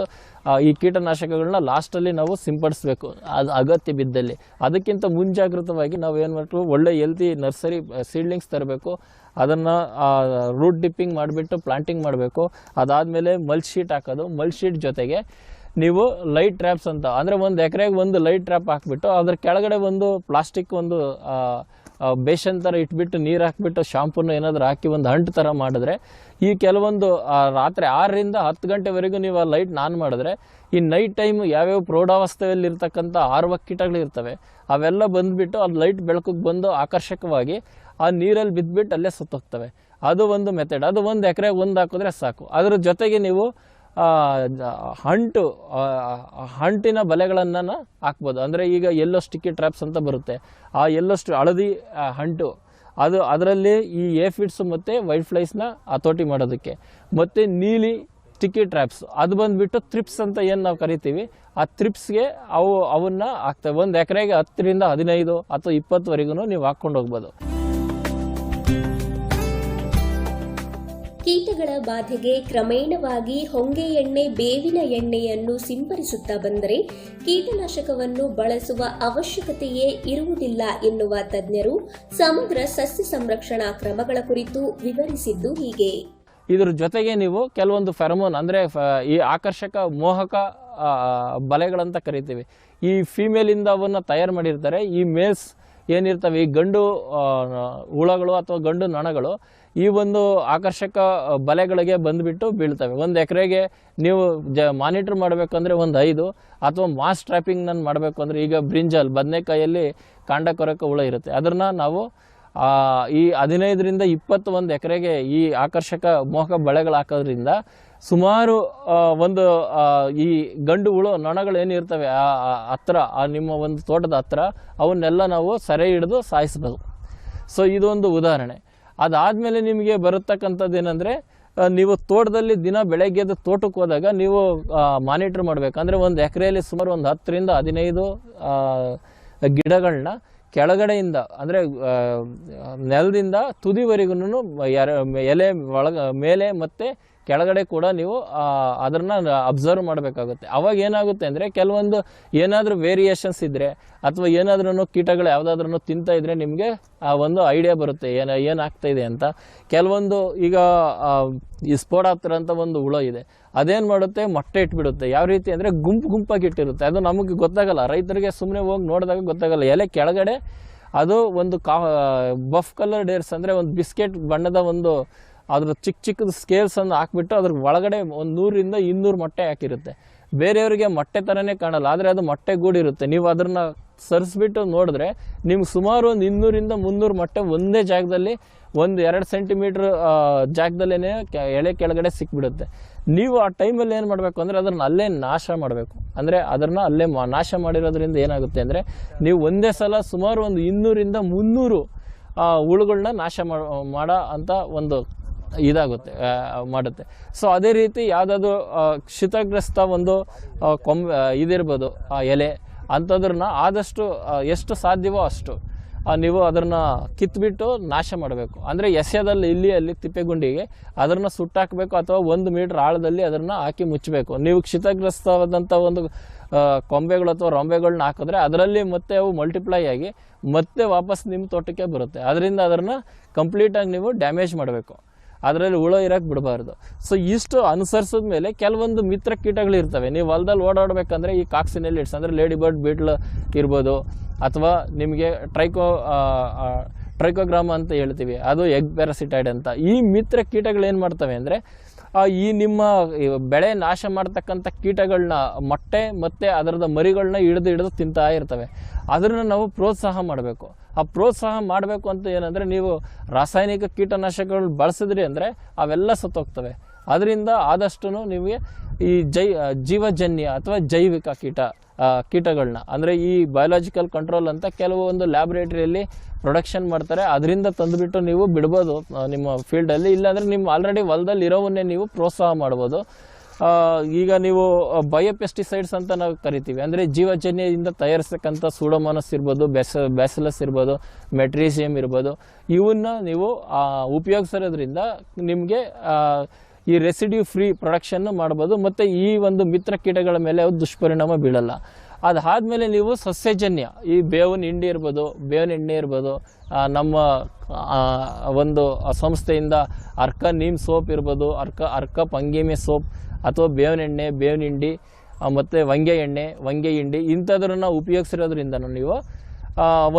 ಈ ಕೀಟನಾಶಕಗಳನ್ನ ಲಾಸ್ಟಲ್ಲಿ ನಾವು ಸಿಂಪಡಿಸಬೇಕು. ಅದು ಅಗತ್ಯ ಬಿದ್ದಲ್ಲಿ. ಅದಕ್ಕಿಂತ ಮುಂಜಾಗೃತವಾಗಿ ನಾವು ಏನು ಮಾಡ್ತೀವಿ? ಒಳ್ಳೆ ಹೆಲ್ತಿ ನರ್ಸರಿ ಸೀಡ್ಲಿಂಗ್ಸ್ ತರಬೇಕು. ಅದನ್ನು ರೂಟ್ ಡಿಪ್ಪಿಂಗ್ ಮಾಡಿಬಿಟ್ಟು ಪ್ಲಾಂಟಿಂಗ್ ಮಾಡಬೇಕು. ಅದಾದಮೇಲೆ ಮಲ್ ಶೀಟ್ ಹಾಕೋದು. ಮಲ್ ಶೀಟ್ ಜೊತೆಗೆ ನೀವು ಲೈಟ್ ಟ್ರ್ಯಾಪ್ಸ್ ಅಂತ. ಅಂದರೆ ಒಂದು ಎಕರೆಗೆ ಒಂದು ಲೈಟ್ ಟ್ರ್ಯಾಪ್ ಹಾಕ್ಬಿಟ್ಟು ಅದ್ರ ಕೆಳಗಡೆ ಒಂದು ಪ್ಲಾಸ್ಟಿಕ್ ಒಂದು ಬೇಷನ್ ಥರ ಇಟ್ಬಿಟ್ಟು ನೀರು ಹಾಕಿಬಿಟ್ಟು ಶಾಂಪೂನ ಏನಾದರೂ ಹಾಕಿ ಒಂದು ಹಂಟು ಥರ ಮಾಡಿದ್ರೆ, ಈ ಕೆಲವೊಂದು ರಾತ್ರಿ ಆರರಿಂದ ಹತ್ತು ಗಂಟೆವರೆಗೂ ನೀವು ಆ ಲೈಟ್ ನಾನ್ ಮಾಡಿದ್ರೆ, ಈ ನೈಟ್ ಟೈಮ್ ಯಾವ್ಯಾವ ಪ್ರೌಢಾವಸ್ಥೆಯಲ್ಲಿ ಇರ್ತಕ್ಕಂಥ ಆರ್ವ ಕೀಟಗಳಿರ್ತವೆ ಅವೆಲ್ಲ ಬಂದುಬಿಟ್ಟು ಆ ಲೈಟ್ ಬೆಳಕಿಗೆ ಬಂದು ಆಕರ್ಷಕವಾಗಿ ಆ ನೀರಲ್ಲಿ ಬಿದ್ದುಬಿಟ್ಟು ಅಲ್ಲೇ ಸುತ್ತೋಗ್ತವೆ. ಅದು ಒಂದು ಮೆಥಡ್ ಅದು ಒಂದು ಎಕರೆಗೆ ಒಂದು ಹಾಕಿದ್ರೆ ಸಾಕು. ಅದ್ರ ಜೊತೆಗೆ ನೀವು ಹಂಟು ಹಂಟಿನ ಬಲೆಗಳನ್ನು ಹಾಕ್ಬೋದು. ಅಂದರೆ ಈಗ ಎಲ್ಲೋ ಸ್ಟಿಕ್ಕಿ ಟ್ರ್ಯಾಪ್ಸ್ ಅಂತ ಬರುತ್ತೆ. ಆ ಎಲ್ಲೋ ಸ್ಟಿ ಹಳದಿ ಹಂಟು, ಅದು ಅದರಲ್ಲಿ ಈ ಏಫಿಡ್ಸ್ ಮತ್ತು ವೈಟ್ ಫ್ಲೈಸ್ನ ಹತೋಟಿ ಮಾಡೋದಕ್ಕೆ. ಮತ್ತು ನೀಲಿ ಸ್ಟಿಕ್ಕಿ ಟ್ರ್ಯಾಪ್ಸ್ ಅದು ಬಂದುಬಿಟ್ಟು ತ್ರಿಪ್ಸ್ ಅಂತ ಏನು ನಾವು ಕರಿತೀವಿ? ಆ ತ್ರಿಪ್ಸ್ಗೆ ಅವು, ಅವನ್ನ ಹಾಕ್ತವೆ. ಒಂದು ಎಕರೆಗೆ ಹತ್ತರಿಂದ ಹದಿನೈದು ಅಥವಾ ಇಪ್ಪತ್ತುವರೆಗೂ ನೀವು ಹಾಕ್ಕೊಂಡು ಹೋಗ್ಬೋದು. ಕೀಟಗಳ ಬಾಧೆಗೆ ಕ್ರಮೇಣವಾಗಿ ಹೊಂಗೆ ಎಣ್ಣೆ, ಬೇವಿನ ಎಣ್ಣೆಯನ್ನು ಸಿಂಪಡಿಸುತ್ತಾ ಬಂದರೆ ಕೀಟನಾಶಕವನ್ನು ಬಳಸುವ ಅವಶ್ಯಕತೆಯೇ ಇರುವುದಿಲ್ಲ ಎನ್ನುವ ತಜ್ಞರು ಸಮಗ್ರ ಸಸ್ಯ ಸಂರಕ್ಷಣಾ ಕ್ರಮಗಳ ಕುರಿತು ವಿವರಿಸಿದ್ದು ಹೀಗೆ. ಇದರ ಜೊತೆಗೆ ನೀವು ಕೆಲವೊಂದು ಫೆರಮೋನ್ ಅಂದರೆ ಈ ಆಕರ್ಷಕ ಮೋಹಕ ಬಲೆಗಳಂತ ಕರಿತೀವಿ. ಈ ಫೀಮೇಲಿಂದ ಅವನ್ನು ತಯಾರು ಮಾಡಿರ್ತಾರೆ. ಈ ಮೇಲ್ಸ್ ಏನಿರ್ತವೆ, ಈ ಗಂಡು ಹುಳಗಳು ಅಥವಾ ಗಂಡು ನೊಣಗಳು ಈ ಒಂದು ಆಕರ್ಷಕ ಬಲೆಗಳಿಗೆ ಬಂದುಬಿಟ್ಟು ಬೀಳ್ತವೆ. ಒಂದು ಎಕರೆಗೆ ನೀವು ಜ, ಮಾನಿಟ್ರ್ ಮಾಡಬೇಕಂದ್ರೆ ಒಂದು ಐದು ಅಥವಾ ಮಾಸ್ ಟ್ರ್ಯಾಪಿಂಗ್ ನಾನು ಮಾಡಬೇಕು ಅಂದರೆ ಈಗ ಬ್ರಿಂಜಲ್ ಬದನೆಕಾಯಲ್ಲಿ ಕಾಂಡ ಕೊರಕ ಹುಳ ಇರುತ್ತೆ. ಅದನ್ನು ನಾವು ಈ ಹದಿನೈದರಿಂದ ಇಪ್ಪತ್ತು ಒಂದು ಎಕರೆಗೆ ಈ ಆಕರ್ಷಕ ಮೋಹಕ ಬಳೆಗಳು ಹಾಕೋದ್ರಿಂದ ಸುಮಾರು ಒಂದು ಈ ಗಂಡು ಹುಳು ನೊಣಗಳು ಏನಿರ್ತವೆ ಆ, ಹತ್ರ, ಆ, ನಿಮ್ಮ ಒಂದು ತೋಟದ ಹತ್ರ, ಅವನ್ನೆಲ್ಲ ನಾವು ಸೆರೆ ಹಿಡಿದು ಸಾಯಿಸ್ಬೋದು. ಸೊ, ಇದೊಂದು ಉದಾಹರಣೆ. ಅದಾದಮೇಲೆ ನಿಮಗೆ ಬರತಕ್ಕಂಥದ್ದು ಏನಂದರೆ ನೀವು ತೋಟದಲ್ಲಿ ದಿನ ಬೆಳಗ್ಗೆ ಎದ್ದು ತೋಟಕ್ಕೆ ಹೋದಾಗ ನೀವು ಮಾನಿಟ್ರ್ ಮಾಡಬೇಕು. ಅಂದರೆ ಒಂದು ಎಕರೆಯಲ್ಲಿ ಸುಮಾರು ಒಂದು ಹತ್ತರಿಂದ ಹದಿನೈದು ಗಿಡಗಳನ್ನ ಕೆಳಗಡೆಯಿಂದ, ಅಂದರೆ ನೆಲದಿಂದ ತುದಿವರೆಗೂ ಎಲೆ ಒಳಗ, ಮೇಲೆ ಮತ್ತು ಕೆಳಗಡೆ ಕೂಡ ನೀವು ಅದನ್ನು ಅಬ್ಸರ್ವ್ ಮಾಡಬೇಕಾಗುತ್ತೆ. ಅವಾಗ ಏನಾಗುತ್ತೆ ಅಂದರೆ, ಕೆಲವೊಂದು ಏನಾದರೂ ವೇರಿಯೇಷನ್ಸ್ ಇದ್ದರೆ ಅಥವಾ ಏನಾದ್ರೂ ಕೀಟಗಳು ಯಾವುದಾದ್ರೂ ತಿಂತಾ ಇದ್ರೆ ನಿಮಗೆ, ಆ, ಒಂದು ಐಡಿಯಾ ಬರುತ್ತೆ, ಏನು, ಏನಾಗ್ತಾ ಇದೆ ಅಂತ. ಕೆಲವೊಂದು ಈಗ ಈ ಸ್ಫೋಟಾತ್ರ ಅಂತ ಒಂದು ಹುಳ ಇದೆ, ಅದೇನು ಮಾಡುತ್ತೆ? ಮೊಟ್ಟೆ ಇಟ್ಬಿಡುತ್ತೆ. ಯಾವ ರೀತಿ ಅಂದರೆ ಗುಂಪು ಗುಂಪಾಗಿ ಇಟ್ಟಿರುತ್ತೆ. ಅದು ನಮಗೆ ಗೊತ್ತಾಗಲ್ಲ. ರೈತರಿಗೆ ಸುಮ್ಮನೆ ಹೋಗಿ ನೋಡಿದಾಗ ಗೊತ್ತಾಗಲ್ಲ. ಎಲೆ ಕೆಳಗಡೆ, ಅದು ಒಂದು ಕಾ ಬಫ್ ಕಲರ್ ಡೇರ್ಸ್ ಅಂದರೆ ಒಂದು ಬಿಸ್ಕೆಟ್ ಬಣ್ಣದ ಒಂದು ಅದ್ರ ಚಿಕ್ಕ ಚಿಕ್ಕದ ಸ್ಕೇಲ್ಸನ್ನು ಹಾಕ್ಬಿಟ್ಟು ಅದ್ರ ಒಳಗಡೆ ಒಂದು ನೂರಿಂದ ಇನ್ನೂರು ಮೊಟ್ಟೆ ಹಾಕಿರುತ್ತೆ. ಬೇರೆಯವರಿಗೆ ಮೊಟ್ಟೆ ಥರನೇ ಕಾಣಲ್ಲ, ಆದರೆ ಅದು ಮೊಟ್ಟೆ ಗೂಡಿರುತ್ತೆ. ನೀವು ಅದನ್ನು ಸರಿಸ್ಬಿಟ್ಟು ನೋಡಿದ್ರೆ ನಿಮ್ಗೆ ಸುಮಾರು ಒಂದು ಇನ್ನೂರಿಂದ ಮುನ್ನೂರು ಮೊಟ್ಟೆ ಒಂದೇ ಜಾಗದಲ್ಲಿ, ಒಂದು ಎರಡು ಸೆಂಟಿಮೀಟ್ರ್ ಜಾಗದಲ್ಲೇ ಎಳೆ ಕೆಳಗಡೆ ಸಿಕ್ಬಿಡುತ್ತೆ. ನೀವು ಆ ಟೈಮಲ್ಲಿ ಏನು ಮಾಡಬೇಕು ಅಂದರೆ ಅದನ್ನ ಅಲ್ಲೇ ನಾಶ ಮಾಡಬೇಕು. ಅಂದರೆ ಅದನ್ನು ಅಲ್ಲೇ ನಾಶ ಮಾಡಿರೋದ್ರಿಂದ ಏನಾಗುತ್ತೆ ಅಂದರೆ ನೀವು ಒಂದೇ ಸಲ ಸುಮಾರು ಒಂದು ಇನ್ನೂರಿಂದ ಮುನ್ನೂರು ಹುಳುಗಳನ್ನ ಹುಳುಗಳ್ನ ನಾಶ ಮಾಡೋ ಅಂತ ಒಂದು ಇದಾಗುತ್ತೆ ಮಾಡುತ್ತೆ. ಸೊ ಅದೇ ರೀತಿ ಯಾವುದಾದ್ರು ಕ್ಷಿತಗ್ರಸ್ತ ಒಂದು ಕೊಂಬೆ ಇದಿರ್ಬೋದು, ಆ, ಎಲೆ, ಅಂಥದ್ರನ್ನ ಆದಷ್ಟು ಎಷ್ಟು ಸಾಧ್ಯವೋ ಅಷ್ಟು ನೀವು ಅದನ್ನು ಕಿತ್ಬಿಟ್ಟು ನಾಶ ಮಾಡಬೇಕು. ಅಂದರೆ ಎಸೆದಲ್ಲಿ ಇಲ್ಲಿ, ಅಲ್ಲಿ ತಿಪ್ಪೆಗುಂಡಿಗೆ, ಅದನ್ನು ಸುಟ್ಟಾಕಬೇಕು ಅಥವಾ ಒಂದು ಮೀಟ್ರ್ ಆಳದಲ್ಲಿ ಅದನ್ನು ಹಾಕಿ ಮುಚ್ಚಬೇಕು ನೀವು ಕ್ಷಿತಗ್ರಸ್ತವಾದಂಥ ಒಂದು ಕೊಂಬೆಗಳು ಅಥವಾ ರೊಂಬೆಗಳನ್ನ ಹಾಕಿದ್ರೆ ಅದರಲ್ಲಿ ಮತ್ತೆ ಅವು ಮಲ್ಟಿಪ್ಲೈ ಆಗಿ ಮತ್ತೆ ವಾಪಸ್ ನಿಮ್ಮ ತೋಟಕ್ಕೆ ಬರುತ್ತೆ. ಅದರಿಂದ ಅದನ್ನು ಕಂಪ್ಲೀಟಾಗಿ ನೀವು ಡ್ಯಾಮೇಜ್ ಮಾಡಬೇಕು. ಅದರಲ್ಲಿ ಹುಳ ಇರೋಕ್ಕೆ ಬಿಡಬಾರ್ದು. ಸೊ ಇಷ್ಟು ಅನುಸರಿಸಿದ ಮೇಲೆ ಕೆಲವೊಂದು ಮಿತ್ರ ಕೀಟಗಳು ಇರ್ತವೆ ನೀವು ಹೊಲದಲ್ಲಿ ಓಡಾಡಬೇಕಂದ್ರೆ ಈ ಕಾಕ್ಸಿನೆಲಿಟ್ಸ್ ಅಂದರೆ ಲೇಡಿ ಬರ್ಡ್ ಬೀಟ್ಲ್ ಇರ್ಬೋದು, ಅಥವಾ ನಿಮಗೆ ಟ್ರೈಕೋ ಟ್ರೈಕೋಗ್ರಾಮ ಅಂತ ಹೇಳ್ತೀವಿ, ಅದು ಎಗ್ ಪ್ಯಾರಾಸಿಟೈಡ್ ಅಂತ. ಈ ಮಿತ್ರ ಕೀಟಗಳು ಏನು ಮಾಡ್ತವೆ ಅಂದರೆ ಈ ನಿಮ್ಮ ಬೆಳೆ ನಾಶ ಮಾಡ್ತಕ್ಕಂಥ ಕೀಟಗಳನ್ನ ಮೊಟ್ಟೆ ಮತ್ತು ಅದರದ ಮರಿಗಳನ್ನ ಹಿಡಿದು ಹಿಡಿದು ತಿಂತಾ ಇರ್ತವೆ. ಅದನ್ನು ನಾವು ಪ್ರೋತ್ಸಾಹ ಮಾಡಬೇಕು. ಆ ಪ್ರೋತ್ಸಾಹ ಮಾಡಬೇಕು ಅಂತ ಏನಂದರೆ ನೀವು ರಾಸಾಯನಿಕ ಕೀಟನಾಶಕಗಳು ಬಳಸಿದ್ರಿ ಅಂದರೆ ಅವೆಲ್ಲ ಸತ್ತೋಗ್ತವೆ. ಅದರಿಂದ ಆದಷ್ಟು ನಿಮಗೆ ಈ ಜೈ, ಜೀವಜನ್ಯ ಅಥವಾ ಜೈವಿಕ ಕೀಟ ಕೀಟಗಳನ್ನ ಅಂದರೆ ಈ ಬಯೋಲಾಜಿಕಲ್ ಕಂಟ್ರೋಲ್ ಅಂತ ಕೆಲವೊಂದು ಲ್ಯಾಬ್ರೇಟರಿಯಲ್ಲಿ ಪ್ರೊಡಕ್ಷನ್ ಮಾಡ್ತಾರೆ. ಅದರಿಂದ ತಂದುಬಿಟ್ಟು ನೀವು ಬಿಡ್ಬೋದು ನಿಮ್ಮ ಫೀಲ್ಡಲ್ಲಿ ಇಲ್ಲಾಂದರೆ ನಿಮ್ಮ ಆಲ್ರೆಡಿ ಹೊಲದಲ್ಲಿ ಇರೋವನ್ನೇ ನೀವು ಪ್ರೋತ್ಸಾಹ ಮಾಡ್ಬೋದು. ಈಗ ನೀವು ಬಯೋಪೆಸ್ಟಿಸೈಡ್ಸ್ ಅಂತ ನಾವು ಕರಿತೀವಿ. ಅಂದರೆ ಜೀವಜನ್ಯದಿಂದ ತಯಾರಿಸ್ತಕ್ಕಂಥ ಸೂಡೋಮೋನಸ್ ಇರ್ಬೋದು, ಬೆಸ ಬ್ಯಾಸಿಲಸ್ ಇರ್ಬೋದು ಮೆಟ್ರೀಸಿಯಮ್ ಇರ್ಬೋದು ಇವನ್ನ ನೀವು ಉಪಯೋಗಿಸಿರೋದ್ರಿಂದ ನಿಮಗೆ ಈ ರೆಸಿಡ್ಯೂ ಫ್ರೀ ಪ್ರೊಡಕ್ಷನ್ನು ಮಾಡ್ಬೋದು. ಮತ್ತು ಈ ಒಂದು ಮಿತ್ರ ಕೀಟಗಳ ಮೇಲೆ ಅವು ದುಷ್ಪರಿಣಾಮ ಬೀಳಲ್ಲ. ಅದಾದಮೇಲೆ ನೀವು ಸಸ್ಯಜನ್ಯ, ಈ ಬೇವಿನ ಹಿಂಡಿ ಇರ್ಬೋದು, ಬೇವಿನ ಎಣ್ಣೆ ಇರ್ಬೋದು ನಮ್ಮ ಒಂದು ಸಂಸ್ಥೆಯಿಂದ ಅರ್ಕ ನೀಮ್ ಸೋಪ್ ಇರ್ಬೋದು, ಅರ್ಕ ಅರ್ಕ ಪಂಗಿಮೆ ಸೋಪ್ ಅಥವಾ ಬೇವಿನ ಎಣ್ಣೆ, ಬೇವಿನ ಹಿಂಡಿ ಮತ್ತು ವಂಗೆ ಎಣ್ಣೆ, ವಂಗೆ ಹಿಂಡಿ, ಇಂಥದ್ರನ್ನ ಉಪಯೋಗಿಸಿರೋದ್ರಿಂದ ನೀವು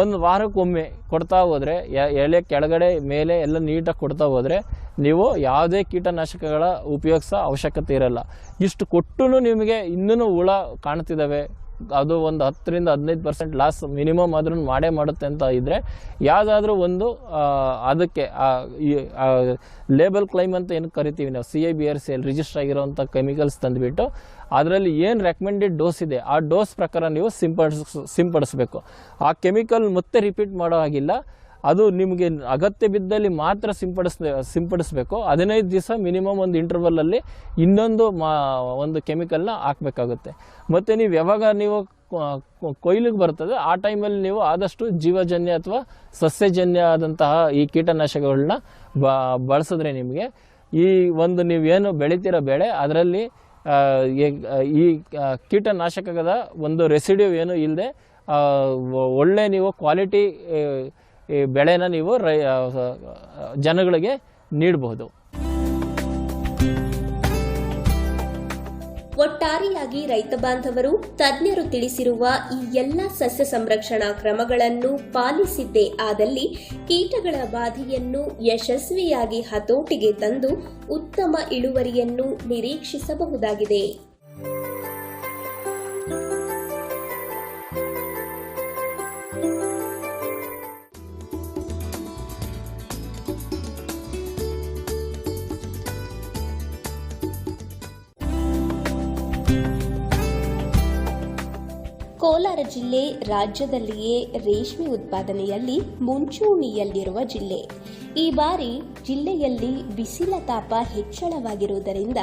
ಒಂದು ವಾರಕ್ಕೊಮ್ಮೆ ಕೊಡ್ತಾ ಹೋದರೆ ಎಲೆ ಕೆಳಗಡೆ, ಮೇಲೆ ಎಲ್ಲ ನೀಟಾಗಿ ಕೊಡ್ತಾ ಹೋದರೆ, ನೀವು ಯಾವುದೇ ಕೀಟನಾಶಕಗಳ ಉಪಯೋಗಿಸೋ ಅವಶ್ಯಕತೆ ಇರಲ್ಲ. ಇಷ್ಟು ಕೊಟ್ಟು ನಿಮಗೆ ಇನ್ನೂ ಹುಳ ಕಾಣ್ತಿದ್ದಾವೆ ಅದು ಒಂದು ಹತ್ತರಿಂದ ಹದಿನೈದು ಪರ್ಸೆಂಟ್ ಲಾಸ್ ಮಿನಿಮಮ್ ಆದ್ರೂ ಮಾಡೇ ಮಾಡುತ್ತೆ ಅಂತ ಇದ್ದರೆ ಯಾವುದಾದ್ರೂ ಒಂದು ಅದಕ್ಕೆ ಲೇಬಲ್ ಕ್ಲೈಮ್ ಅಂತ ಏನು ಕರಿತೀವಿ ನಾವು? C I B R C L register ಆಗಿರೋವಂಥ chemicals ತಂದುಬಿಟ್ಟು, ಅದರಲ್ಲಿ ಏನು ರೆಕಮೆಂಡೆಡ್ ಡೋಸ್ ಇದೆ, ಆ ಡೋಸ್ ಪ್ರಕಾರ ನೀವು ಸಿಂಪಡಿಸ್, ಸಿಂಪಡಿಸ್ಬೇಕು. ಆ ಕೆಮಿಕಲ್ ಮತ್ತೆ ರಿಪೀಟ್ ಮಾಡೋ ಹಾಗಿಲ್ಲ. ಅದು ನಿಮಗೆ ಅಗತ್ಯ ಬಿದ್ದಲ್ಲಿ ಮಾತ್ರ ಸಿಂಪಡಿಸ್ ಸಿಂಪಡಿಸಬೇಕು. ಹದಿನೈದು ದಿವಸ ಮಿನಿಮಮ್ ಒಂದು ಇಂಟರ್ವಲಲ್ಲಿ ಇನ್ನೊಂದು ಮಾ, ಒಂದು ಕೆಮಿಕಲ್ನ ಹಾಕಬೇಕಾಗುತ್ತೆ. ಮತ್ತು ನೀವು ಯಾವಾಗ ನೀವು ಕೊಯ್ಲಿಗೆ ಬರ್ತದೆ, ಆ ಟೈಮಲ್ಲಿ ನೀವು ಆದಷ್ಟು ಜೀವಜನ್ಯ ಅಥವಾ ಸಸ್ಯಜನ್ಯ ಆದಂತಹ ಈ ಕೀಟನಾಶಕಗಳನ್ನ ಬಳಸಿದ್ರೆ ನಿಮಗೆ ಈ ಒಂದು ನೀವೇನು ಬೆಳೀತಿರೋ ಬೆಳೆ, ಅದರಲ್ಲಿ ಈ ಕೀಟನಾಶಕದ ಒಂದು ರೆಸಿಡ್ಯೂ ಏನು ಇಲ್ಲದೆ ಒಳ್ಳೆ ನೀವು ಕ್ವಾಲಿಟಿ ಈ ಬೆಳೆನ ನೀವು ರೈ ಜನಗಳಿಗೆ ನೀಡಬಹುದು. ಒಟ್ಟಾರೆಯಾಗಿ ರೈತ ಬಾಂಧವರು, ತಜ್ಞರು ತಿಳಿಸಿರುವ ಈ ಎಲ್ಲ ಸಸ್ಯ ಸಂರಕ್ಷಣಾ ಕ್ರಮಗಳನ್ನು ಪಾಲಿಸಿದ್ದೇ ಆದಲ್ಲಿ ಕೀಟಗಳ ಬಾಧೆಯನ್ನು ಯಶಸ್ವಿಯಾಗಿ ಹತೋಟಿಗೆ ತಂದು ಉತ್ತಮ ಇಳುವರಿಯನ್ನು ನಿರೀಕ್ಷಿಸಬಹುದಾಗಿದೆ. ಜಿಲ್ಲೆ ರಾಜ್ಯದಲ್ಲಿಯೇ ರೇಷ್ಮೆ ಉತ್ಪಾದನೆಯಲ್ಲಿ ಮುಂಚೂಣಿಯಲ್ಲಿರುವ ಜಿಲ್ಲೆ. ಈ ಬಾರಿ ಜಿಲ್ಲೆಯಲ್ಲಿ ಬಿಸಿಲ ತಾಪ ಹೆಚ್ಚಳವಾಗಿರುವುದರಿಂದ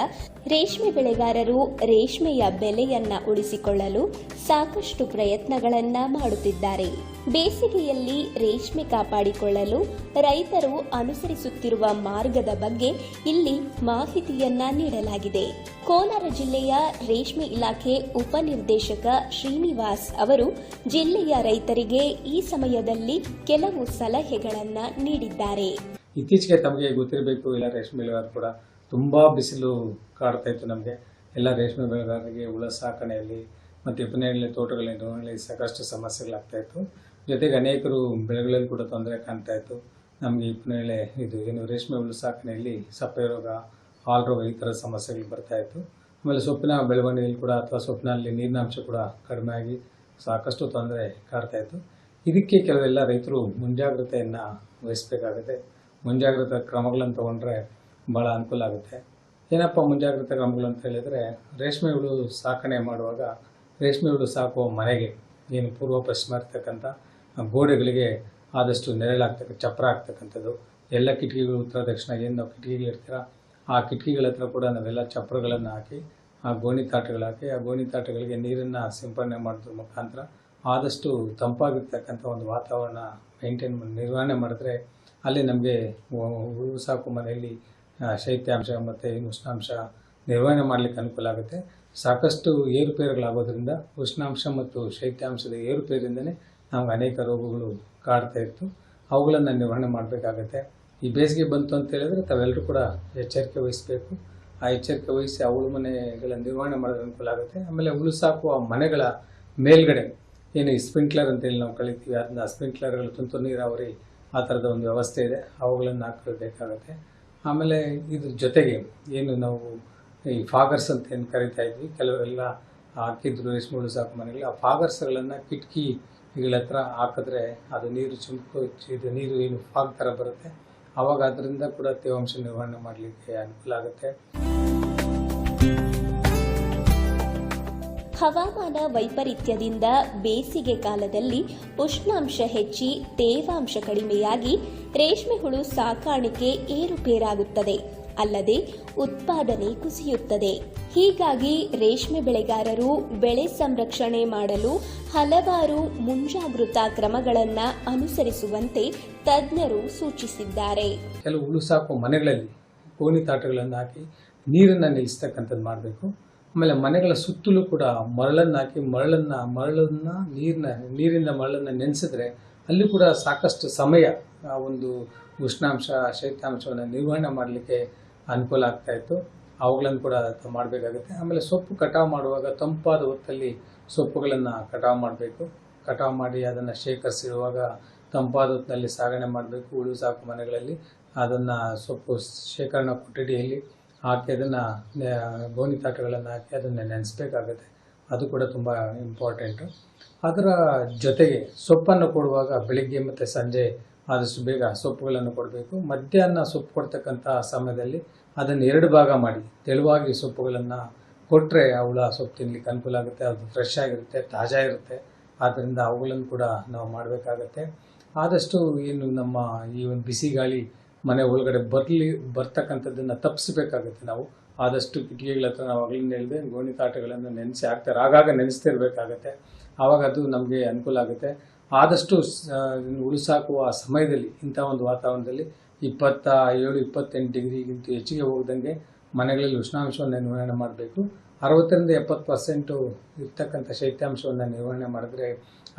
ರೇಷ್ಮೆ ಬೆಳೆಗಾರರು ರೇಷ್ಮೆಯ ಬೆಲೆಯನ್ನ ಉಳಿಸಿಕೊಳ್ಳಲು ಸಾಕಷ್ಟು ಪ್ರಯತ್ನಗಳನ್ನ ಮಾಡುತ್ತಿದ್ದಾರೆ. ಬೇಸಿಗೆಯಲ್ಲಿ ರೇಷ್ಮೆ ಕಾಪಾಡಿಕೊಳ್ಳಲು ರೈತರು ಅನುಸರಿಸುತ್ತಿರುವ ಮಾರ್ಗದ ಬಗ್ಗೆ ಇಲ್ಲಿ ಮಾಹಿತಿಯನ್ನ ನೀಡಲಾಗಿದೆ. ಕೋಲಾರ ಜಿಲ್ಲೆಯ ರೇಷ್ಮೆ ಇಲಾಖೆ ಉಪನಿರ್ದೇಶಕ ಶ್ರೀನಿವಾಸ್ ಅವರು ಜಿಲ್ಲೆಯ ರೈತರಿಗೆ ಈ ಸಮಯದಲ್ಲಿ ಕೆಲವು ಸಲಹೆಗಳನ್ನು ನೀಡಿದ್ದಾರೆ. ಇತ್ತೀಚೆಗೆ ತಮಗೆ ಗೊತ್ತಿರಬೇಕು, ಎಲ್ಲ ರೇಷ್ಮೆ ಬೆಳೆಗಾರರು ಕೂಡ ತುಂಬ ಬಿಸಿಲು ಕಾಡ್ತಾ ಇತ್ತು ನಮಗೆ. ಎಲ್ಲ ರೇಷ್ಮೆ ಬೆಳೆಗಾರರಿಗೆ ಹುಳ ಸಾಕಣೆಯಲ್ಲಿ ಮತ್ತು ಇಪ್ಪನೇಳೆ ತೋಟಗಳಲ್ಲಿ ಸಾಕಷ್ಟು ಸಮಸ್ಯೆಗಳಾಗ್ತಾ ಇತ್ತು. ಜೊತೆಗೆ ಅನೇಕರು ಬೆಳೆಗಳಲ್ಲಿ ಕೂಡ ತೊಂದರೆ ಕಾಣ್ತಾ ಇತ್ತು. ನಮಗೆ ಇಪ್ಪನೇಳೆ ಇದು ಏನು ರೇಷ್ಮೆ ಹುಳು ಸಾಕಣೆಯಲ್ಲಿ ಸಪ್ಪೆ ರೋಗ, ಹಾಲ್ ರೋಗ ಈ ಥರ ಸಮಸ್ಯೆಗಳು ಬರ್ತಾ ಇತ್ತು. ಆಮೇಲೆ ಸೊಪ್ಪಿನ ಬೆಳವಣಿಗೆಯಲ್ಲಿ ಕೂಡ ಅಥವಾ ಸೊಪ್ಪಿನಲ್ಲಿ ನೀರಿನಾಂಶ ಕೂಡ ಕಡಿಮೆ ಆಗಿ ಸಾಕಷ್ಟು ತೊಂದರೆ ಕಾಡ್ತಾ ಇತ್ತು. ಇದಕ್ಕೆ ಕೆಲವೆಲ್ಲ ರೈತರು ಮುಂಜಾಗ್ರತೆಯನ್ನು ವಹಿಸಬೇಕಾಗುತ್ತೆ ಮುಂಜಾಗ್ರತಾ ಕ್ರಮಗಳನ್ನು ತಗೊಂಡ್ರೆ ಭಾಳ ಅನುಕೂಲ ಆಗುತ್ತೆ. ಏನಪ್ಪ ಮುಂಜಾಗ್ರತೆ ಕ್ರಮಗಳು ಅಂತ ಹೇಳಿದರೆ, ರೇಷ್ಮೆ ಹುಳು ಸಾಕಣೆ ಮಾಡುವಾಗ ರೇಷ್ಮೆ ಹುಳು ಸಾಕುವ ಮನೆಗೆ, ಏನು ಪೂರ್ವ ಪಶ್ಚಿಮ ಇರ್ತಕ್ಕಂಥ ಗೋಡೆಗಳಿಗೆ ಆದಷ್ಟು ನೆರಳಾಗ್ತಕ್ಕ, ಚಪ್ರ ಆಗ್ತಕ್ಕಂಥದ್ದು. ಎಲ್ಲ ಕಿಟಕಿಗಳು ಉತ್ತರ ದಕ್ಷಿಣ, ಏನು ನಾವು ಕಿಟಕಿಗಳು ಇರ್ತೀರ ಆ ಕಿಟಕಿಗಳ ಹತ್ರ ಕೂಡ ನಾವೆಲ್ಲ ಚಪ್ರಗಳನ್ನು ಹಾಕಿ, ಆ ಗೋಣಿ ತಾಟಗಳು ಹಾಕಿ ಆ ಗೋಣಿ ತಾಟಗಳಿಗೆ ನೀರನ್ನು ಸಿಂಪಡಣೆ ಮಾಡೋದ್ರ ಮುಖಾಂತರ ಆದಷ್ಟು ತಂಪಾಗಿರ್ತಕ್ಕಂಥ ಒಂದು ವಾತಾವರಣ ಮೇಂಟೈನ್ ನಿರ್ವಹಣೆ ಮಾಡಿದ್ರೆ ಅಲ್ಲಿ ನಮಗೆ ಸಾಕು ಮನೆಯಲ್ಲಿ ಆ, ಶೈತ್ಯಾಂಶ ಮತ್ತು ಉಷ್ಣಾಂಶ ನಿರ್ವಹಣೆ ಮಾಡಲಿಕ್ಕೆ ಅನುಕೂಲ ಆಗುತ್ತೆ. ಸಾಕಷ್ಟು ಏರುಪೇರುಗಳಾಗೋದ್ರಿಂದ ಉಷ್ಣಾಂಶ ಮತ್ತು ಶೈತ್ಯಾಂಶದ ಏರುಪೇರಿಂದನೇ ನಮ್ಗೆ ಅನೇಕ ರೋಗಗಳು ಕಾಡ್ತಾ ಇತ್ತು. ಅವುಗಳನ್ನು ನಿರ್ವಹಣೆ ಮಾಡಬೇಕಾಗತ್ತೆ. ಈ ಬೇಸಿಗೆ ಬಂತು ಅಂತ ಹೇಳಿದ್ರೆ ತಾವೆಲ್ಲರೂ ಕೂಡ ಎಚ್ಚರಿಕೆ ವಹಿಸಬೇಕು. ಆ ಎಚ್ಚರಿಕೆ ವಹಿಸಿ ಅವಳು ಮನೆಗಳ ನಿರ್ವಹಣೆ ಮಾಡೋದು ಅನುಕೂಲ ಆಗುತ್ತೆ. ಆಮೇಲೆ ಹುಳು ಸಾಕುವ ಮನೆಗಳ ಮೇಲ್ಗಡೆ ಏನು ಈ ಸ್ಪ್ರಿಂಕ್ಲರ್ ಅಂತೇಳಿ ನಾವು ಕಳಿತೀವಿ ಅದನ್ನ ಸ್ಪ್ರಿಂಕ್ಲರ್ಗಳು ತುಂತುರು ನೀರಾವರಿ ಆ ಥರದ ಒಂದು ವ್ಯವಸ್ಥೆ ಇದೆ. ಅವುಗಳನ್ನು ಹಾಕಬೇಕಾಗತ್ತೆ. ಆಮೇಲೆ ಇದ್ರ ಜೊತೆಗೆ ಏನು ನಾವು ಈ ಫಾಗರ್ಸ್ ಅಂತ ಏನು ಕರಿತಾ ಇದ್ವಿ ಕೆಲವರೆಲ್ಲ ಹಾಕಿದ್ರು ರೇಷ್ಮೆ ಸಾಕು ಮನೆಗಳಲ್ಲಿ ಆ ಫಾಗರ್ಸ್ಗಳನ್ನು ಕಿಟಕಿಗಳ ಹತ್ರ ಹಾಕಿದ್ರೆ ಅದು ನೀರು ಚುಮ್ಕು ಇದು ನೀರು ಏನು ಫಾಗ್ ಥರ ಬರುತ್ತೆ. ಆವಾಗ ಅದರಿಂದ ಕೂಡ ತೇವಾಂಶ ನಿರ್ವಹಣೆ ಮಾಡಲಿಕ್ಕೆ ಅನುಕೂಲ ಆಗುತ್ತೆ. ಹವಾಮಾನ ವೈಪರೀತ್ಯದಿಂದ ಬೇಸಿಗೆ ಕಾಲದಲ್ಲಿ ಉಷ್ಣಾಂಶ ಹೆಚ್ಚಿ ತೇವಾಂಶ ಕಡಿಮೆಯಾಗಿ ರೇಷ್ಮೆ ಹುಳು ಸಾಕಾಣಿಕೆ ಏರುಪೇರಾಗುತ್ತದೆ. ಅಲ್ಲದೆ ಉತ್ಪಾದನೆ ಕುಸಿಯುತ್ತದೆ. ಹೀಗಾಗಿ ರೇಷ್ಮೆ ಬೆಳೆಗಾರರು ಬೆಳೆ ಸಂರಕ್ಷಣೆ ಮಾಡಲು ಹಲವಾರು ಮುಂಜಾಗೃತಾ ಕ್ರಮಗಳನ್ನು ಅನುಸರಿಸುವಂತೆ ತಜ್ಞರು ಸೂಚಿಸಿದ್ದಾರೆ. ಕೆಲವು ಹುಳು ಸಾಕುವ ಮನೆಗಳಲ್ಲಿ ಕೋಣಿ ತಾಟಗಳನ್ನು ಹಾಕಿ ನೀರನ್ನು ನಿಲ್ಲಿಸ್ತಕ್ಕಂಥದ್ದು ಮಾಡಬೇಕು. ಆಮೇಲೆ ಮನೆಗಳ ಸುತ್ತಲೂ ಕೂಡ ಮರಳನ್ನು ಹಾಕಿ ಮರಳನ್ನು ಮರಳನ್ನು ನೀರಿನ ನೀರಿಂದ ಮರಳನ್ನು ನೆನೆಸಿದ್ರೆ ಅಲ್ಲಿ ಕೂಡ ಸಾಕಷ್ಟು ಸಮಯ ಒಂದು ಉಷ್ಣಾಂಶ, ಶೈತ್ಯಾಂಶವನ್ನು ನಿರ್ವಹಣೆ ಮಾಡಲಿಕ್ಕೆ ಅನುಕೂಲ ಆಗ್ತಾ ಇತ್ತು. ಅವುಗಳನ್ನು ಕೂಡ ಮಾಡಬೇಕಾಗುತ್ತೆ. ಆಮೇಲೆ ಸೊಪ್ಪು ಕಟಾವು ಮಾಡುವಾಗ ತಂಪಾದ ಹೊತ್ತಲ್ಲಿ ಸೊಪ್ಪುಗಳನ್ನು ಕಟಾವು ಮಾಡಬೇಕು. ಕಟಾವು ಮಾಡಿ ಅದನ್ನು ಶೇಖರಿಸಿರುವಾಗ ತಂಪಾದ ಹೊತ್ತಿನಲ್ಲಿ ಸಾಗಣೆ ಮಾಡಬೇಕು, ಹುಳು ಸಾಕು ಮನೆಗಳಲ್ಲಿ. ಅದನ್ನು ಸೊಪ್ಪು ಶೇಖರಣಾ ಕೊಠಡಿಯಲ್ಲಿ ಹಾಕಿ ಅದನ್ನು ಗೋಣಿ ತಾಟಗಳನ್ನು ಹಾಕಿ ಅದನ್ನು ನೆನೆಸ್ಬೇಕಾಗುತ್ತೆ. ಅದು ಕೂಡ ತುಂಬ ಇಂಪಾರ್ಟೆಂಟು ಅದರ ಜೊತೆಗೆ ಸೊಪ್ಪನ್ನು ಕೊಡುವಾಗ ಬೆಳಿಗ್ಗೆ ಮತ್ತು ಸಂಜೆ ಆದಷ್ಟು ಬೇಗ ಸೊಪ್ಪುಗಳನ್ನು ಕೊಡಬೇಕು. ಮಧ್ಯಾಹ್ನ ಸೊಪ್ಪು ಕೊಡ್ತಕ್ಕಂಥ ಸಮಯದಲ್ಲಿ ಅದನ್ನು ಎರಡು ಭಾಗ ಮಾಡಿ. ತೆಳುವಾಗಿ ಸೊಪ್ಪುಗಳನ್ನು ಕೊಟ್ಟರೆ ಅವಳ ಸೊಪ್ಪು ತಿನ್ನಲಿಕ್ಕೆ ಅನುಕೂಲ ಆಗುತ್ತೆ, ಅದು ಫ್ರೆಶ್ ಆಗಿರುತ್ತೆ, ತಾಜಾ ಇರುತ್ತೆ. ಆದ್ದರಿಂದ ಅವುಗಳನ್ನು ಕೂಡ ನಾವು ಮಾಡಬೇಕಾಗತ್ತೆ. ಆದಷ್ಟು ಏನು ನಮ್ಮ ಈ ಒಂದು ಬಿಸಿ ಗಾಳಿ ಮನೆ ಒಳಗಡೆ ಬರಲಿ, ಬರ್ತಕ್ಕಂಥದ್ದನ್ನು ತಪ್ಪಿಸ್ಬೇಕಾಗುತ್ತೆ ನಾವು. ಆದಷ್ಟು ಕಿಟಕಿಗಳ ಹತ್ರ ನಾವು ಅಗಲಿಂದ ಹೇಳಿದೆ ಗೋಣಿ ತಾಟಗಳನ್ನು ನೆನೆಸಿ ಹಾಕ್ತಾರೆ. ಆಗಾಗ ನೆನೆಸ್ತಿರ್ಬೇಕಾಗತ್ತೆ. ಆವಾಗ ಅದು ನಮಗೆ ಅನುಕೂಲ ಆಗುತ್ತೆ. ಆದಷ್ಟು ಉಳಿಸಾಕುವ ಆ ಸಮಯದಲ್ಲಿ, ಇಂಥ ಒಂದು ವಾತಾವರಣದಲ್ಲಿ ಇಪ್ಪತ್ತ ಏಳು, ಇಪ್ಪತ್ತೆಂಟು ಡಿಗ್ರಿಗಿಂತ ಹೆಚ್ಚಿಗೆ ಹೋಗ್ದಂಗೆ ಮನೆಗಳಲ್ಲಿ ಉಷ್ಣಾಂಶವನ್ನು ನಿರ್ವಹಣೆ ಮಾಡಬೇಕು. ಅರವತ್ತರಿಂದ ಎಪ್ಪತ್ತು ಪರ್ಸೆಂಟು ಇರ್ತಕ್ಕಂಥ ಶೈತ್ಯಾಂಶವನ್ನು ನಿರ್ವಹಣೆ ಮಾಡಿದ್ರೆ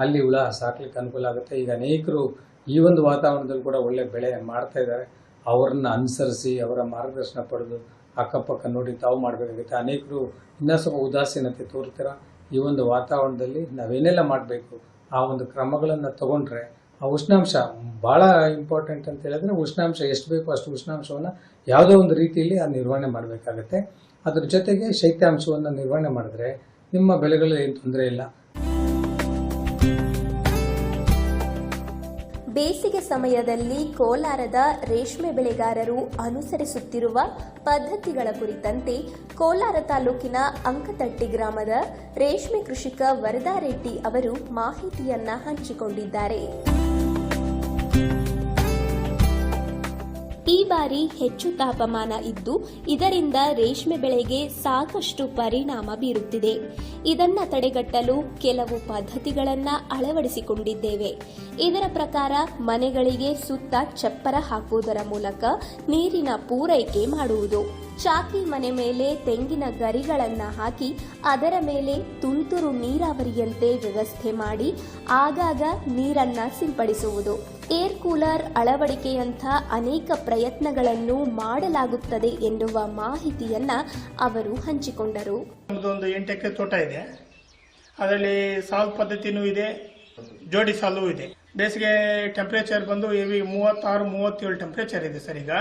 ಅಲ್ಲಿ ಹುಳ ಸಾಕ್ಲಿಕ್ಕೆ ಅನುಕೂಲ ಆಗುತ್ತೆ. ಈಗ ಅನೇಕರು ಈ ಒಂದು ವಾತಾವರಣದಲ್ಲಿ ಕೂಡ ಒಳ್ಳೆ ಬೆಳೆ ಮಾಡ್ತಾ ಇದ್ದಾರೆ. ಅವರನ್ನು ಅನುಸರಿಸಿ, ಅವರ ಮಾರ್ಗದರ್ಶನ ಪಡೆದು ಅಕ್ಕಪಕ್ಕ ನೋಡಿ ತಾವು ಮಾಡಬೇಕಾಗುತ್ತೆ ಅನೇಕರು ಇನ್ನೂ ಸ್ವಲ್ಪ ಉದಾಸೀನತೆ ತೋರ್ತೀರ ಈ ಒಂದು ವಾತಾವರಣದಲ್ಲಿ ನಾವೇನೆಲ್ಲ ಮಾಡಬೇಕು? ಆ ಒಂದು ಕ್ರಮಗಳನ್ನು ತಗೊಂಡ್ರೆ ಆ ಉಷ್ಣಾಂಶ ಭಾಳ ಇಂಪಾರ್ಟೆಂಟ್ ಅಂತ ಹೇಳಿದ್ರೆ ಉಷ್ಣಾಂಶ ಎಷ್ಟು ಬೇಕೋ ಅಷ್ಟು ಉಷ್ಣಾಂಶವನ್ನು ಯಾವುದೋ ಒಂದು ರೀತಿಯಲ್ಲಿ ಅದು ನಿರ್ವಹಣೆ ಮಾಡಬೇಕಾಗತ್ತೆ. ಅದ್ರ ಜೊತೆಗೆ ಶೈತ್ಯಾಂಶವನ್ನು ನಿರ್ವಹಣೆ ಮಾಡಿದ್ರೆ ನಿಮ್ಮ ಬೆಳೆಗಳು ಏನು ತೊಂದರೆ ಇಲ್ಲ. ಬೇಸಿಗೆ ಸಮಯದಲ್ಲಿ ಕೋಲಾರದ ರೇಷ್ಮೆ ಬೆಳೆಗಾರರು ಅನುಸರಿಸುತ್ತಿರುವ ಪದ್ಧತಿಗಳ ಕುರಿತಂತೆ ಕೋಲಾರ ತಾಲೂಕಿನ ಅಂಕತಟ್ಟಿ ಗ್ರಾಮದ ರೇಷ್ಮೆ ಕೃಷಿಕ ವರದಾರೆಡ್ಡಿ ಅವರು ಮಾಹಿತಿಯನ್ನ ಹಂಚಿಕೊಂಡಿದ್ದಾರೆ. ಈ ಬಾರಿ ಹೆಚ್ಚು ತಾಪಮಾನ ಇದ್ದು, ಇದರಿಂದ ರೇಷ್ಮೆ ಬೆಳೆಗೆ ಸಾಕಷ್ಟು ಪರಿಣಾಮ ಬೀರುತ್ತಿದೆ. ಇದನ್ನ ತಡೆಗಟ್ಟಲು ಕೆಲವು ಪದ್ಧತಿಗಳನ್ನ ಅಳವಡಿಸಿಕೊಂಡಿದ್ದೇವೆ. ಇದರ ಪ್ರಕಾರ ಮನೆಗಳಿಗೆ ಸುತ್ತ ಚಪ್ಪರ ಹಾಕುವುದರ ಮೂಲಕ ನೀರಿನ ಪೂರೈಕೆ ಮಾಡುವುದು. ಚಾಕಿ ಮನೆ ಮೇಲೆ ತೆಂಗಿನ ಗರಿಗಳನ್ನ ಹಾಕಿ ಅದರ ಮೇಲೆ ತುಂತುರು ನೀರಾವರಿಯಂತೆ ವ್ಯವಸ್ಥೆ ಮಾಡಿ ಆಗಾಗ ನೀರನ್ನ ಸಿಂಪಡಿಸುವುದು. ಏರ್ ಕೂಲರ್ ಅಳವಡಿಕೆಯಂಥ ಅನೇಕ ಪ್ರಯತ್ನಗಳನ್ನು ಮಾಡಲಾಗುತ್ತದೆ ಎನ್ನುವ ಮಾಹಿತಿಯನ್ನ ಅವರು ಹಂಚಿಕೊಂಡರು. ಒಂದು ಎಂಟು ತೋಟ ಇದೆ. ಅದರಲ್ಲಿ ಸಾಲು ಪದ್ಧತಿನೂ ಇದೆ, ಜೋಡಿ ಸಾಲು ಇದೆ. ಬೇಸಿಗೆ ಟೆಂಪ್ರೇಚರ್ ಬಂದು ಮೂವತ್ತಾರು, ಮೂವತ್ತೇಳು ಟೆಂಪ್ರೇಚರ್ ಇದೆ ಸರ್ ಈಗ.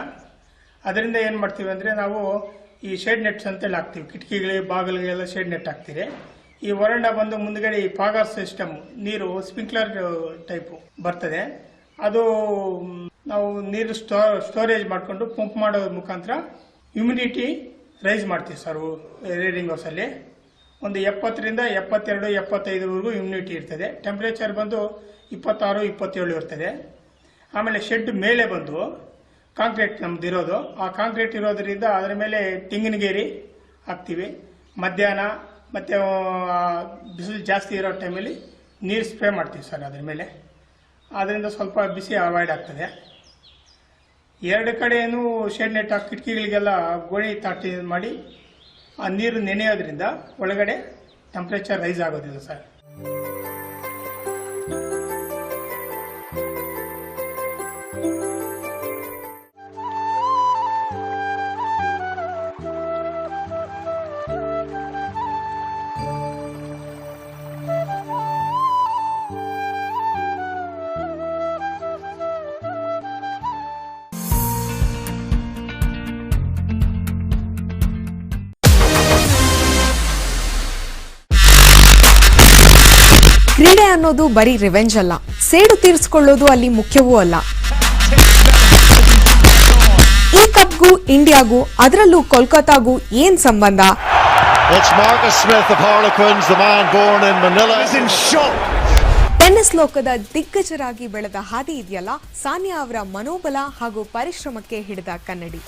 ಅದರಿಂದ ಏನು ಮಾಡ್ತೀವಿ ಅಂದರೆ ನಾವು ಈ ಶೇಡ್ ನೆಟ್ಸ್ ಅಂತೇಳಿ ಹಾಕ್ತೀವಿ. ಕಿಟಕಿಗಳಿಗೆ ಬಾಗಿಲುಗಳೆಲ್ಲ ಶೇಡ್ ನೆಟ್ ಹಾಕ್ತೀರಿ. ಈ ವರಂಡ ಬಂದು ಮುಂದ್ಗಡೆ ಈ ಪಾಗಾರ್ ಸಿಸ್ಟಮ್ ನೀರು ಸ್ಪ್ರಿಂಕ್ಲರ್ ಟೈಪು ಬರ್ತದೆ. ಅದು ನಾವು ನೀರು ಸ್ಟೋ ಸ್ಟೋರೇಜ್ ಮಾಡಿಕೊಂಡು ಪಂಪ್ ಮಾಡೋದ್ರ ಮುಖಾಂತರ ಹ್ಯುಮಿಡಿಟಿ ರೈಸ್ ಮಾಡ್ತೀವಿ ಸರ್ ರೀಡಿಂಗ್ ಹೌಸಲ್ಲಿ ಒಂದು ಎಪ್ಪತ್ತರಿಂದ ಎಪ್ಪತ್ತೆರಡು, ಎಪ್ಪತ್ತೈದರವರೆಗೂ ಹ್ಯುಮಿಡಿಟಿ ಇರ್ತದೆ. ಟೆಂಪ್ರೇಚರ್ ಬಂದು ಇಪ್ಪತ್ತಾರು, ಇಪ್ಪತ್ತೇಳು ಇರ್ತದೆ. ಆಮೇಲೆ ಶೆಡ್ ಮೇಲೆ ಬಂದು ಕಾಂಕ್ರೀಟ್ ನಮ್ದು ಇರೋದು ಆ ಕಾಂಕ್ರೀಟ್ ಇರೋದ್ರಿಂದ ಅದರ ಮೇಲೆ ತೆಂಗಿನಗೇರಿ ಹಾಕ್ತೀವಿ. ಮಧ್ಯಾಹ್ನ ಮತ್ತು ಬಿಸಿಲು ಜಾಸ್ತಿ ಇರೋ ಟೈಮಲ್ಲಿ ನೀರು ಸ್ಪ್ರೇ ಮಾಡ್ತೀವಿ ಸರ್ ಅದ್ರ ಮೇಲೆ. ಅದರಿಂದ ಸ್ವಲ್ಪ ಬಿಸಿ ಅವಾಯ್ಡ್ ಆಗ್ತದೆ. ಎರಡು ಕಡೆಯೂ ಶೆಡ್ ನೆಟ್ ಕಿಟಕಿಗಳಿಗೆಲ್ಲ ಗೋಣಿ ತಾಟಿ ಮಾಡಿ ಆ ನೀರು ನೆನೆಯೋದ್ರಿಂದ ಒಳಗಡೆ ಟೆಂಪ್ರೇಚರ್ ರೈಸ್ ಆಗೋದಿಲ್ಲ ಸರ್. ಅನ್ನೋದು ಬರೀ ರಿವೆಂಜ್ ಅಲ್ಲ. ಸೇಡು ತೀರಿಸಿಕೊಳ್ಳೋದು ಅಲ್ಲಿ ಮುಖ್ಯವೂ ಅಲ್ಲ. ಈ ಕಪ್ಗೂ ಇಂಡಿಯಾಗೂ ಅದರಲ್ಲೂ ಕೋಲ್ಕತ್ತಾಗೂ ಏನ್ ಸಂಬಂಧ. ಟೆನ್ನಿಸ್ ಲೋಕದ ದಿಗ್ಗಜರಾಗಿ ಬೆಳೆದ ಹಾದಿ ಇದೆಯಲ್ಲ ಸಾನಿಯಾ ಅವರ ಮನೋಬಲ ಹಾಗೂ ಪರಿಶ್ರಮಕ್ಕೆ ಹಿಡಿದ ಕನ್ನಡಿ.